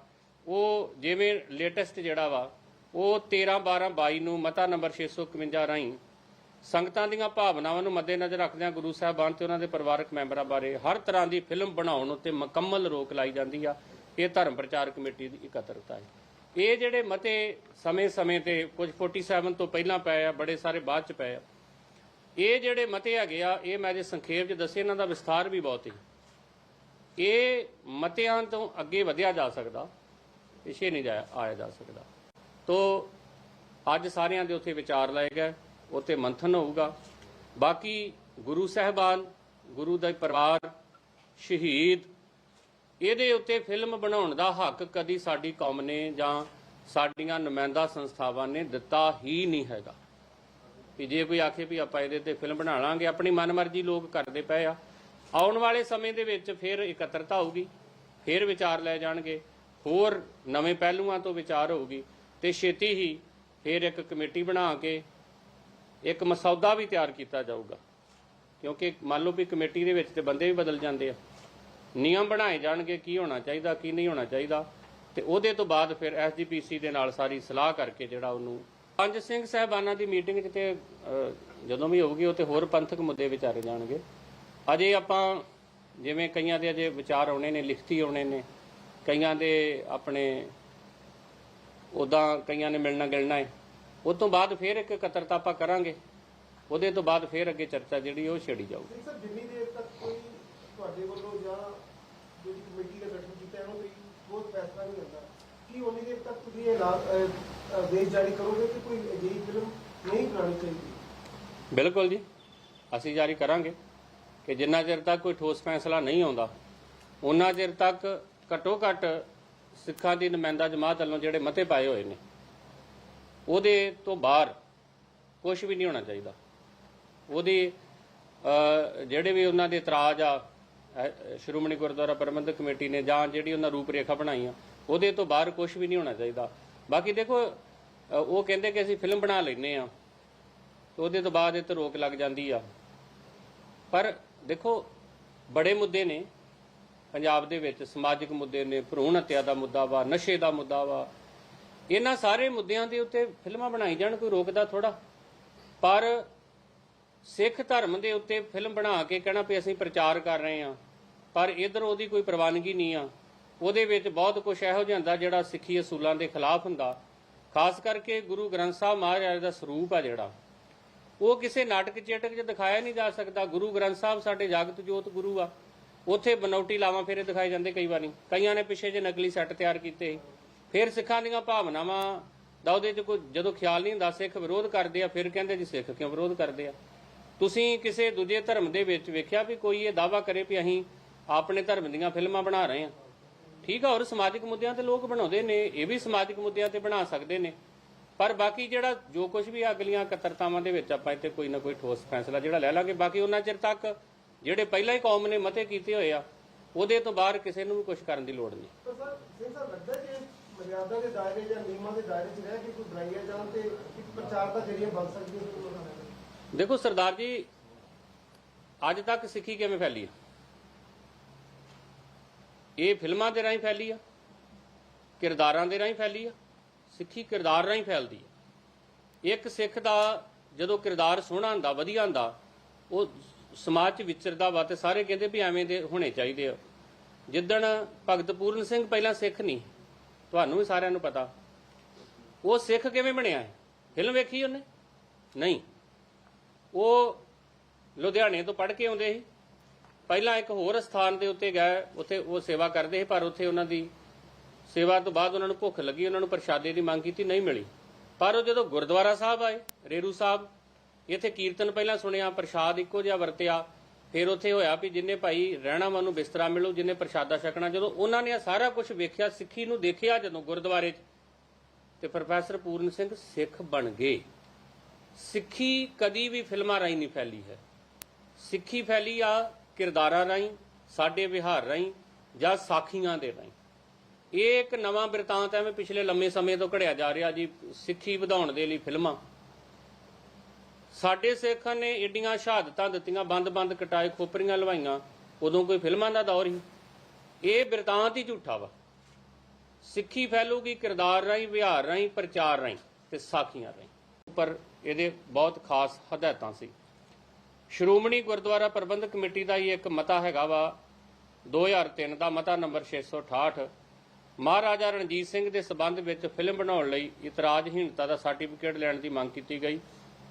ਉਹ ਜਿਵੇਂ ਲੇਟੈਸਟ ਜਿਹੜਾ ਵਾ, ਉਹ 13 12 22 ਨੂੰ ਮਤਾ ਨੰਬਰ 651 ਰਾਹੀਂ ਸੰਗਤਾਂ ਦੀਆਂ ਭਾਵਨਾਵਾਂ ਨੂੰ ਮੱਦੇਨਜ਼ਰ ਰੱਖਦਿਆਂ ਗੁਰੂ ਸਾਹਿਬਾਨ ਤੇ ਉਹਨਾਂ ਦੇ ਪਰਿਵਾਰਕ ਮੈਂਬਰਾਂ ਬਾਰੇ ਹਰ ਤਰ੍ਹਾਂ ਦੀ ਫਿਲਮ ਬਣਾਉਣ ਉੱਤੇ ਮੁਕੰਮਲ ਰੋਕ ਲਾਈ ਜਾਂਦੀ ਆ। ਇਹ ਧਰਮ ਪ੍ਰਚਾਰ ਕਮੇਟੀ ਦੀ ਇਕੱਤਰਤਾ ਹੈ। ਇਹ ਜਿਹੜੇ ਮਤੇ ਸਮੇਂ-ਸਮੇਂ ਤੇ ਕੁਝ 47 ਤੋਂ ਪਹਿਲਾਂ ਪਏ ਆ, ਬੜੇ ਸਾਰੇ ਬਾਅਦ ਚ ਪਏ ਆ। ਇਹ ਜਿਹੜੇ ਮਤੇ ਹੈਗੇ ਆ, ਇਹ ਮੈਂ ਜੇ ਸੰਖੇਪ ਚ ਦੱਸੇ, ਇਹਨਾਂ ਦਾ ਵਿਸਥਾਰ ਵੀ ਬਹੁਤ ਹੈ। ਇਹ ਮਤਿਆਂ ਤੋਂ ਅੱਗੇ ਵਧਿਆ ਜਾ ਸਕਦਾ, ਪਿਛੇ ਨਹੀਂ ਜਾਇਆ ਆਇਆ ਜਾ ਸਕਦਾ। ਤੋ ਅੱਜ ਸਾਰਿਆਂ ਦੇ ਉੱਥੇ ਵਿਚਾਰ ਲਏ ਗਏ। ਉਹ 'ਤੇ ਮੰਥਨ ਹੋਊਗਾ। ਬਾਕੀ ਗੁਰੂ ਸਾਹਿਬਾਨ, ਗੁਰੂ ਦਾ ਪਰਿਵਾਰ, ਸ਼ਹੀਦ, ਇਹਦੇ ਉੱਤੇ ਫਿਲਮ ਬਣਾਉਣ ਦਾ ਹੱਕ ਕਦੀ ਸਾਡੀ ਕੌਮ ਨੇ ਜਾਂ ਸਾਡੀਆਂ ਨੁਮਾਇੰਦਾ ਸੰਸਥਾਵਾਂ ਨੇ ਦਿੱਤਾ ਹੀ ਨਹੀਂ ਹੈਗਾ। ਕਿ ਜੇ ਕੋਈ ਆਖੇ ਵੀ ਆਪਾਂ ਇਹਦੇ ਤੇ ਫਿਲਮ ਬਣਾ ਲਾਂਗੇ, ਆਪਣੀ ਮਨਮਰਜ਼ੀ ਲੋਕ ਕਰਦੇ ਪਏ ਆ। ਆਉਣ ਵਾਲੇ ਸਮੇਂ ਦੇ ਵਿੱਚ ਫਿਰ ਇਕੱਤਰਤਾ ਹੋਊਗੀ, ਫਿਰ ਵਿਚਾਰ ਲੈ ਜਾਣਗੇ, ਹੋਰ ਨਵੇਂ ਪਹਿਲੂਆਂ ਤੋਂ ਵਿਚਾਰ ਹੋਊਗੀ ਤੇ ਛੇਤੀ ਹੀ ਫਿਰ ਇੱਕ ਕਮੇਟੀ ਬਣਾ ਕੇ ਇੱਕ ਮਸੌਦਾ ਵੀ ਤਿਆਰ ਕੀਤਾ ਜਾਊਗਾ। ਕਿਉਂਕਿ ਮੰਨ ਲਓ ਵੀ ਕਮੇਟੀ ਦੇ ਵਿੱਚ ਤੇ ਬੰਦੇ ਵੀ ਬਦਲ ਜਾਂਦੇ ਆ। ਨਿਯਮ ਬਣਾਏ ਜਾਣਗੇ ਕੀ ਹੋਣਾ ਚਾਹੀਦਾ, ਕੀ ਨਹੀਂ ਹੋਣਾ ਚਾਹੀਦਾ। ਤੇ ਉਹਦੇ ਤੋਂ ਬਾਅਦ ਫਿਰ ਐਸਜੀਪੀਸੀ ਦੇ ਨਾਲ ਸਾਰੀ ਸਲਾਹ ਕਰਕੇ ਜਿਹੜਾ ਉਹਨੂੰ ਪੰਜ ਸਿੰਘ ਸਾਹਿਬਾਨਾਂ ਦੀ ਮੀਟਿੰਗ 'ਚ ਤੇ ਜਦੋਂ ਵੀ ਹੋਊਗੀ ਉਹ ਤੇ ਹੋਰ ਪੰਥਕ ਮੁੱਦੇ ਵਿਚਾਰੇ ਜਾਣਗੇ। ਅਜੇ ਆਪਾਂ ਜਿਵੇਂ ਕਈਆਂ ਦੇ ਅਜੇ ਵਿਚਾਰ ਆਉਣੇ ਨੇ, ਲਿਖਤੀ ਆਉਣੇ ਨੇ। ਕਈਆਂ ਦੇ ਆਪਣੇ ਉਦਾਂ ਕਈਆਂ ਨੇ ਮਿਲਣਾ ਗਿਲਣਾ ਹੈ ਉਸ ਤੋਂ ਬਾਅਦ ਫਿਰ ਇੱਕ ਇਕੱਤਰਤਾ ਆਪਾਂ ਕਰਾਂਗੇ। ਉਹਦੇ ਤੋਂ ਬਾਅਦ ਫਿਰ ਅੱਗੇ ਚਰਚਾ ਜਿਹੜੀ ਉਹ ਛੇੜੀ ਜਾਊਗੀ। ਸਿੰਘ ਸਾਹਿਬ ਜਿੰਨੀ ਦੇਰ ਤੱਕ ਕੋਈ ਤੁਹਾਡੇ ਵੱਲੋਂ ਜਾਂ ਜਿਹੜੀ ਕਮੇਟੀ ਦਾ ਗਠਨ ਕੀਤਾ ਇਹਨੂੰ ਕੋਈ ਬਹੁਤ ਫੈਸਲਾ ਨਹੀਂ ਹੁੰਦਾ। ਕੀ ਉਨੀ ਦੇਰ ਤੱਕ ਤੁਸੀਂ ਇਹ ਲਾ- ਅਹ, ਅਹ, ਆਦੇਸ਼ ਜਾਰੀ ਕਰੋਗੇ ਕਿ ਕੋਈ ਅਜਿਹੀ ਫਿਲਮ ਨਹੀਂ ਬਣਾਉਣੀ ਚਾਹੀਦੀ? ਬਿਲਕੁਲ ਜੀ। ਅਸੀਂ ਜਾਰੀ ਕਰਾਂਗੇ ਕਿ ਜਿੰਨਾ ਚਿਰ ਤੱਕ ਕੋਈ ਠੋਸ ਫੈਸਲਾ ਨਹੀਂ ਆਉਂਦਾ ਉਹਨਾਂ ਚਿਰ ਤੱਕ ਘੱਟੋ ਘੱਟ ਸਿੱਖਾਂ ਦੀ ਨੁਮਾਇੰਦਾ ਜਮਾਤ ਵੱਲੋਂ ਜਿਹੜੇ ਮਤੇ ਪਾਏ ਹੋਏ ਨੇ ਉਹਦੇ ਤੋਂ ਬਾਹਰ ਕੁਝ ਵੀ ਨਹੀਂ ਹੋਣਾ ਚਾਹੀਦਾ। ਉਹਦੇ ਜਿਹੜੇ ਵੀ ਉਹਨਾਂ ਦੇ ਇਤਰਾਜ਼ ਆ ਸ਼੍ਰੋਮਣੀ ਗੁਰਦੁਆਰਾ ਪ੍ਰਬੰਧਕ ਕਮੇਟੀ ਨੇ ਜਾਂ ਜਿਹੜੀ ਉਹਨਾਂ ਰੂਪਰੇਖਾ ਬਣਾਈ ਆ ਉਹਦੇ ਤੋਂ ਬਾਹਰ ਕੁਝ ਵੀ ਨਹੀਂ ਹੋਣਾ ਚਾਹੀਦਾ। ਬਾਕੀ ਦੇਖੋ ਉਹ ਕਹਿੰਦੇ ਕਿ ਅਸੀਂ ਫਿਲਮ ਬਣਾ ਲੈਨੇ ਆ ਤੇ ਉਹਦੇ ਤੋਂ ਬਾਅਦ ਇਹ ਤੇ ਰੋਕ ਲੱਗ ਜਾਂਦੀ ਆ। ਪਰ ਦੇਖੋ, ਬੜੇ ਮੁੱਦੇ ਨੇ। ਪੰਜਾਬ ਦੇ ਵਿੱਚ ਸਮਾਜਿਕ ਮੁੱਦੇ ਨੇ, ਭਰੂਣ ਹੱਤਿਆ ਦਾ ਮੁੱਦਾ ਵਾ, ਨਸ਼ੇ ਦਾ ਮੁੱਦਾ ਵਾ ਇਹਨਾਂ ਸਾਰੇ ਮੁੱਦਿਆਂ ਦੇ ਉੱਤੇ ਫਿਲਮਾਂ ਬਣਾਈ ਜਾਣ, ਕੋਈ ਰੋਕਦਾ ਥੋੜਾ ਪਰ ਸਿੱਖ ਧਰਮ ਦੇ ਉੱਤੇ ਫਿਲਮ ਬਣਾ ਕੇ ਕਹਿਣਾ ਵੀ ਅਸੀਂ ਪ੍ਰਚਾਰ ਕਰ ਰਹੇ ਹਾਂ, ਪਰ ਇਧਰ ਉਹਦੀ ਕੋਈ ਪ੍ਰਵਾਨਗੀ ਨਹੀਂ ਆ। ਉਹਦੇ ਵਿੱਚ ਬਹੁਤ ਕੁਝ ਇਹੋ ਜਿਹਾ ਹੁੰਦਾ ਜਿਹੜਾ ਸਿੱਖੀ ਅਸੂਲਾਂ ਦੇ ਖਿਲਾਫ ਹੁੰਦਾ। ਖਾਸ ਕਰਕੇ ਗੁਰੂ ਗ੍ਰੰਥ ਸਾਹਿਬ ਮਹਾਰਾਜ ਦਾ ਸਰੂਪ ਆ ਜਿਹੜਾ। ਉਹ ਕਿਸੇ ਨਾਟਕ ਚੇਟਕ 'ਚ ਦਿਖਾਇਆ ਨਹੀਂ ਜਾ ਸਕਦਾ। ਗੁਰੂ ਗ੍ਰੰਥ ਸਾਹਿਬ ਸਾਡੇ ਜਗਤ ਜੋਤ ਗੁਰੂ ਆ। ਉੱਥੇ ਬਨੌਟੀ ਲਾਵਾਂ ਫੇਰੇ ਦਿਖਾਏ ਜਾਂਦੇ ਕਈ ਵਾਰੀ। ਕਈਆਂ ਨੇ ਪਿੱਛੇ ਜੇ ਨਕਲੀ ਸੈੱਟ ਤਿਆਰ ਕੀਤੇ। ਫਿਰ ਸਿੱਖਾਂ ਦੀਆਂ ਭਾਵਨਾਵਾਂ ਦਾ ਉਹਦੇ 'ਚ ਕੋਈ ਜਦੋਂ ਖਿਆਲ ਨਹੀਂ ਹੁੰਦਾ, ਸਿੱਖ ਵਿਰੋਧ ਕਰਦੇ ਆ, ਫਿਰ ਕਹਿੰਦੇ ਜੀ ਸਿੱਖ ਕਿਉਂ ਵਿਰੋਧ ਕਰਦੇ ਆ? ਤੁਸੀਂ ਕਿਸੇ ਦੂਜੇ ਧਰਮ ਦੇ ਵਿੱਚ ਵੇਖਿਆ ਵੀ ਕੋਈ ਇਹ ਦਾਵਾ ਕਰੇ ਵੀ ਅਸੀਂ ਆਪਣੇ ਧਰਮ ਦੀਆਂ ਫਿਲਮਾਂ ਬਣਾ ਰਹੇ ਹਾਂ ਠੀਕ ਆ ਔਰ ਸਮਾਜਿਕ ਮੁੱਦਿਆਂ ਤੇ ਲੋਕ ਬਣਾਉਂਦੇ ਨੇ, ਇਹ ਵੀ ਸਮਾਜਿਕ ਮੁੱਦਿਆਂ ਤੇ ਬਣਾ ਸਕਦੇ ਨੇ। ਪਰ ਬਾਕੀ ਜਿਹੜਾ ਜੋ ਕੁਝ ਵੀ ਅਗਲੀਆਂ ਕਤਰਤਾਵਾਂ ਦੇ ਵਿੱਚ ਆਪਾਂ ਇੱਥੇ ਕੋਈ ਨਾ ਕੋਈ ਠੋਸ ਫੈਸਲਾ ਜਿਹੜਾ ਲੈ ਲਾਂਗੇ, ਬਾਕੀ ਉਹਨਾਂ ਚਿਰ ਤੱਕ ਜਿਹੜੇ ਪਹਿਲਾਂ ਹੀ ਕੌਮ ਨੇ ਮਤੇ ਕੀਤੇ ਹੋਏ ਆ, ਉਹਦੇ ਤੋਂ ਬਾਹਰ ਕਿਸੇ ਨੂੰ ਵੀ ਕੁਝ ਕਰਨ ਦੀ ਲੋੜ ਨਹੀਂ। ਮਰਿਆਦਾ ਦੇ ਦਾਇਰੇ ਜਾਂ ਨਿਯਮਾਂ ਦੇ ਦਾਇਰੇ 'ਚ ਰਹਿ ਕੇ ਕੋਈ ਬਣਾਈਆਂ ਜਾਣ ਤੇ ਇੱਕ ਪ੍ਰਚਾਰ ਦਾ ਜਰੀਆ ਬਣ ਸਕਦੀ ਹੈ ਦੇਖੋ ਸਰਦਾਰ ਜੀ, ਅੱਜ ਤੱਕ ਸਿੱਖੀ ਕਿਵੇਂ ਫੈਲੀ ਆ? ਇਹ ਫਿਲਮਾਂ ਦੇ ਰਾਹੀਂ ਫੈਲੀ ਆ? ਕਿਰਦਾਰਾਂ ਦੇ ਰਾਹੀਂ ਫੈਲੀ ਆ? ਸਿੱਖੀ ਕਿਰਦਾਰ ਰਾਹੀਂ ਫੈਲਦੀ ਆ? ਇੱਕ ਸਿੱਖ ਦਾ ਜਦੋਂ ਕਿਰਦਾਰ ਸੋਹਣਾ ਹੁੰਦਾ, ਵਧੀਆ ਹੁੰਦਾ, ਉਹ ਸਮਾਜ 'ਚ ਵਿਚਰਦਾ ਵਾ ਤੇ ਸਾਰੇ ਕਹਿੰਦੇ ਵੀ ਐਵੇਂ ਦੇ ਹੋਣੇ ਚਾਹੀਦੇ ਆ। ਜਿੱਦਣ ਭਗਤ ਪੂਰਨ ਸਿੰਘ ਪਹਿਲਾਂ ਸਿੱਖ ਨਹੀਂ ਤੁਹਾਨੂੰ ਵੀ ਸਾਰਿਆਂ ਨੂੰ ਪਤਾ। ਉਹ ਸਿੱਖ ਕਿਵੇਂ ਬਣਿਆ ਹੈ? ਫਿਲਮ ਵੇਖੀ ਉਹਨੇ? ਨਹੀਂ। ਉਹ ਲੁਧਿਆਣੇ ਤੋਂ ਪੜ੍ਹ ਕੇ ਆਉਂਦੇ ਸੀ। ਪਹਿਲਾਂ ਇੱਕ ਹੋਰ ਸਥਾਨ ਦੇ ਉੱਤੇ ਗਏ, ਉੱਥੇ ਉਹ ਸੇਵਾ ਕਰਦੇ ਸੀ, ਪਰ ਉੱਥੇ ਉਹਨਾਂ ਦੀ ਸੇਵਾ ਤੋਂ ਬਾਅਦ ਉਹਨਾਂ ਨੂੰ ਭੁੱਖ ਲੱਗੀ, ਉਹਨਾਂ ਨੂੰ ਪ੍ਰਸ਼ਾਦੇ ਦੀ ਮੰਗ ਕੀਤੀ, ਨਹੀਂ ਮਿਲੀ। ਪਰ ਉਹ ਜਦੋਂ ਗੁਰਦੁਆਰਾ ਸਾਹਿਬ ਆਏ, ਰੇਰੂ ਸਾਹਿਬ, ਇੱਥੇ ਕੀਰਤਨ ਪਹਿਲਾਂ ਸੁਣਿਆ, ਪ੍ਰਸ਼ਾਦ ਇੱਕੋ ਜਿਹਾ ਵਰਤਿਆ ਫਿਰ ਉੱਥੇ ਹੋਇਆ ਵੀ ਜਿੰਨੇ ਭਾਈ ਰਹਿਣਾ ਮਨੂੰ ਬਿਸਤਰਾ ਮਿਲੂ, ਜਿੰਨੇ ਪ੍ਰਸ਼ਾਦਾ ਛਕਣਾ, ਜਦੋਂ ਉਹਨਾਂ ਨੇ ਸਾਰਾ ਕੁਝ ਵੇਖਿਆ, ਸਿੱਖੀ ਨੂੰ ਦੇਖਿਆ ਜਦੋਂ ਗੁਰਦੁਆਰੇ 'ਚ, ਤੇ ਪ੍ਰੋਫੈਸਰ ਪੂਰਨ ਸਿੰਘ ਸਿੱਖ ਬਣ ਗਏ। ਸਿੱਖੀ ਕਦੀ ਵੀ ਫਿਲਮਾਂ ਰਾਹੀਂ ਨਹੀਂ ਫੈਲੀ ਹੈ। ਸਿੱਖੀ ਫੈਲੀ ਆ ਕਿਰਦਾਰਾਂ ਰਾਹੀਂ, ਸਾਡੇ ਵਿਹਾਰ ਰਾਹੀਂ, ਜਾਂ ਸਾਖੀਆਂ ਦੇ ਰਾਹੀਂ। ਇਹ ਇੱਕ ਨਵਾਂ ਬਿਰਤਾਂਤ ਹੈ ਐਵੇਂ ਪਿਛਲੇ ਲੰਮੇ ਸਮੇਂ ਤੋਂ ਘੜਿਆ ਜਾ ਰਿਹਾ ਜੀ, ਸਿੱਖੀ ਵਧਾਉਣ ਦੇ ਲਈ ਫਿਲਮਾਂ। ਸਾਡੇ ਸਿੱਖਾਂ ਨੇ ਏਡੀਆਂ ਸ਼ਹਾਦਤਾਂ ਦਿੱਤੀਆਂ, ਬੰਦ-ਬੰਦ ਕਟਾਏ, ਖੋਪਰੀਆਂ ਲਵਾਈਆਂ, ਉਦੋਂ ਕੋਈ ਫਿਲਮਾਂ ਦਾ ਦੌਰ ਹੀ ਇਹ ਬਿਰਤਾਂਤ ਹੀ ਝੂਠਾ ਵਾ। ਸਿੱਖੀ ਫੈਲੂਗੀ ਕਿਰਦਾਰ ਰਾਹੀਂ, ਵਿਹਾਰ ਰਾਹੀਂ, ਪ੍ਰਚਾਰ ਰਾਹੀਂ ਤੇ ਸਾਖੀਆਂ ਰਾਹੀਂ। ਪਰ ਇਹਦੇ ਬਹੁਤ ਖਾਸ ਹਦਾਇਤਾਂ ਸੀ। ਸ਼੍ਰੋਮਣੀ ਗੁਰਦੁਆਰਾ ਪ੍ਰਬੰਧਕ ਕਮੇਟੀ ਦਾ ਹੀ ਇੱਕ ਮਤਾ ਹੈਗਾ ਵਾ 2003 ਦਾ ਮਤਾ ਨੰਬਰ 668 ਮਹਾਰਾਜਾ ਰਣਜੀਤ ਸਿੰਘ ਦੇ ਸਬੰਧ ਵਿੱਚ ਫਿਲਮ ਬਣਾਉਣ ਲਈ ਇਤਰਾਜ਼ਹੀਣਤਾ ਦਾ ਸਰਟੀਫਿਕੇਟ ਲੈਣ ਦੀ ਮੰਗ ਕੀਤੀ ਗਈ।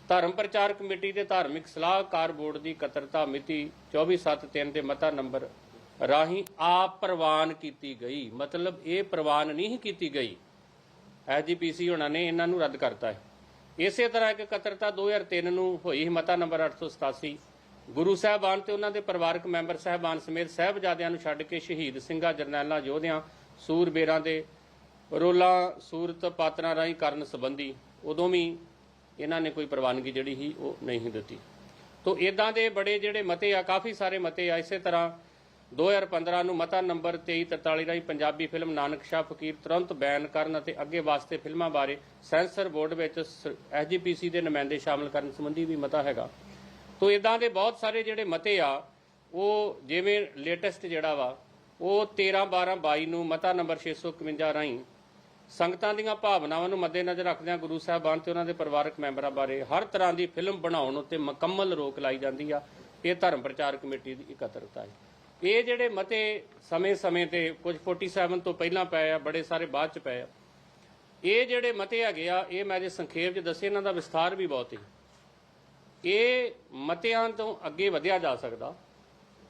ਧਰਮ ਪ੍ਰਚਾਰ ਕਮੇਟੀ ਦੇ ਧਾਰਮਿਕ ਸਲਾਹਕਾਰ ਬੋਰਡ ਦੀ ਇਕੱਤਰਤਾ ਮਿਤੀ 24/7/3 ਦੇ ਮਤਾ ਨੰਬਰ ਰਾਹੀਂ ਆਪ ਪ੍ਰਵਾਨ ਕੀਤੀ ਗਈ। ਮਤਲਬ ਇਹ ਪ੍ਰਵਾਨ ਨਹੀਂ ਕੀਤੀ ਗਈ। ਐਜੀਪੀਸੀ ਉਹਨਾਂ ਨੇ ਇਹਨਾਂ ਨੂੰ ਰੱਦ ਕਰਤਾ ਹੈ। ਇਸੇ ਤਰ੍ਹਾਂ ਇੱਕ ਇਕੱਤਰਤਾ 2003 ਨੂੰ ਹੋਈ ਮਤਾ ਨੰਬਰ 887 ਗੁਰੂ ਸਾਹਿਬਾਨ ਤੇ ਉਹਨਾਂ ਦੇ ਪਰਿਵਾਰਕ ਮੈਂਬਰ ਸਾਹਿਬਾਨ ਸਮੇਤ ਸਾਹਿਬਜ਼ਾਦਿਆਂ ਨੂੰ ਛੱਡ ਕੇ ਸ਼ਹੀਦ ਸਿੰਘਾਂ ਜਰਨੈਲਾਂ, ਯੋਧਿਆਂ, ਸੂਰਬੇਰਾਂ ਦੇ ਰੋਲਾਂ, ਸੂਰਤ ਪਾਤਰਾਂ ਰਾਹੀਂ ਕਰਨ ਸੰਬੰਧੀ ਉਦੋਂ ਵੀ ਇਹਨਾਂ ਨੇ ਕੋਈ ਪ੍ਰਵਾਨਗੀ ਜਿਹੜੀ ਸੀ ਉਹ ਨਹੀਂ ਦਿੱਤੀ। ਤੋਂ ਇਦਾਂ ਦੇ ਬੜੇ ਜਿਹੜੇ ਮਤੇ ਆ, ਕਾਫੀ ਸਾਰੇ ਮਤੇ ਆ। ਇਸੇ ਤਰ੍ਹਾਂ 2015 ਨੂੰ ਮਤਾ ਨੰਬਰ 2343 ਰਾਹੀਂ ਪੰਜਾਬੀ ਫਿਲਮ ਨਾਨਕ ਸ਼ਾਹ ਫਕੀਰ ਤੁਰੰਤ ਬੈਨ ਕਰਨ ਅਤੇ ਅੱਗੇ ਵਾਸਤੇ ਫਿਲਮਾਂ ਬਾਰੇ ਸੈਂਸਰ ਬੋਰਡ ਵਿੱਚ ਐਸਜੀਪੀਸੀ ਦੇ ਨੁਮਾਇੰਦੇ ਸ਼ਾਮਲ ਕਰਨ ਸੰਬੰਧੀ ਵੀ ਮਤਾ ਹੈਗਾ। ਤੋਂ ਇਦਾਂ ਦੇ ਬਹੁਤ ਸਾਰੇ ਜਿਹੜੇ ਮਤੇ ਆ, ਉਹ ਜਿਵੇਂ ਲੇਟੈਸਟ ਜਿਹੜਾ ਵਾ, ਉਹ 13 12 22 ਨੂੰ ਮਤਾ ਨੰਬਰ 651 ਰਾਹੀਂ ਸੰਗਤਾਂ ਦੀਆਂ ਭਾਵਨਾਵਾਂ ਨੂੰ ਮੱਦੇਨਜ਼ਰ ਰੱਖਦਿਆਂ ਗੁਰੂ ਸਾਹਿਬਾਨ ਤੇ ਉਹਨਾਂ ਦੇ ਪਰਿਵਾਰਕ ਮੈਂਬਰਾਂ ਬਾਰੇ ਹਰ ਤਰ੍ਹਾਂ ਦੀ ਫਿਲਮ ਬਣਾਉਣ ਉੱਤੇ ਮੁਕੰਮਲ ਰੋਕ ਲਾਈ ਜਾਂਦੀ ਆ। ਇਹ ਧਰਮ ਪ੍ਰਚਾਰ ਕਮੇਟੀ ਦੀ ਇਕੱਤਰਤਾ ਹੈ। ਇਹ ਜਿਹੜੇ ਮਤੇ ਸਮੇਂ-ਸਮੇਂ ਤੇ ਕੁਝ 47 ਤੋਂ ਪਹਿਲਾਂ ਪਏ ਆ, ਬੜੇ ਸਾਰੇ ਬਾਅਦ ਚ ਪਏ ਆ। ਇਹ ਜਿਹੜੇ ਮਤੇ ਹੈਗੇ ਆ, ਇਹ ਮੈਂ ਜੇ ਸੰਖੇਪ ਚ ਦੱਸੇ, ਇਹਨਾਂ ਦਾ ਵਿਸਥਾਰ ਵੀ ਬਹੁਤ ਹੈ। ਇਹ ਮਤਿਆਂ ਤੋਂ ਅੱਗੇ ਵਧਿਆ ਜਾ ਸਕਦਾ,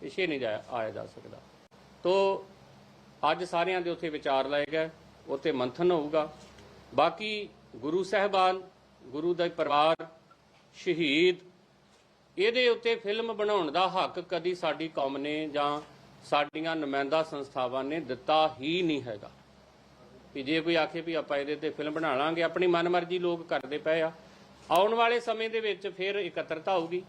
ਪਿਛੇ ਨਹੀਂ ਜਾਇਆ ਆਇਆ ਜਾ ਸਕਦਾ। ਤੋ ਅੱਜ ਸਾਰਿਆਂ ਦੇ ਉੱਥੇ ਵਿਚਾਰ ਲਏ ਗਏ। ਉੱਥੇ ਮੰਥਨ ਹੋਊਗਾ। ਬਾਕੀ ਗੁਰੂ ਸਾਹਿਬਾਨ, ਗੁਰੂ ਦਾ ਪਰਿਵਾਰ, ਸ਼ਹੀਦ, ਇਹਦੇ ਉੱਤੇ ਫਿਲਮ ਬਣਾਉਣ ਦਾ ਹੱਕ ਕਦੀ ਸਾਡੀ ਕੌਮ ਨੇ ਜਾਂ ਸਾਡੀਆਂ ਨੁਮਾਇੰਦਾ ਸੰਸਥਾਵਾਂ ਨੇ ਦਿੱਤਾ ਹੀ ਨਹੀਂ ਹੈਗਾ। ਵੀ ਜੇ ਕੋਈ ਆਖੇ ਵੀ ਆਪਾਂ ਇਹਦੇ ਤੇ ਫਿਲਮ ਬਣਾ ਲਾਂਗੇ, ਆਪਣੀ ਮਨਮਰਜ਼ੀ ਲੋਕ ਕਰਦੇ ਪਏ ਆ। ਆਉਣ ਵਾਲੇ ਸਮੇਂ ਦੇ ਵਿੱਚ ਫਿਰ ਇਕੱਤਰਤਾ ਹੋਊਗੀ,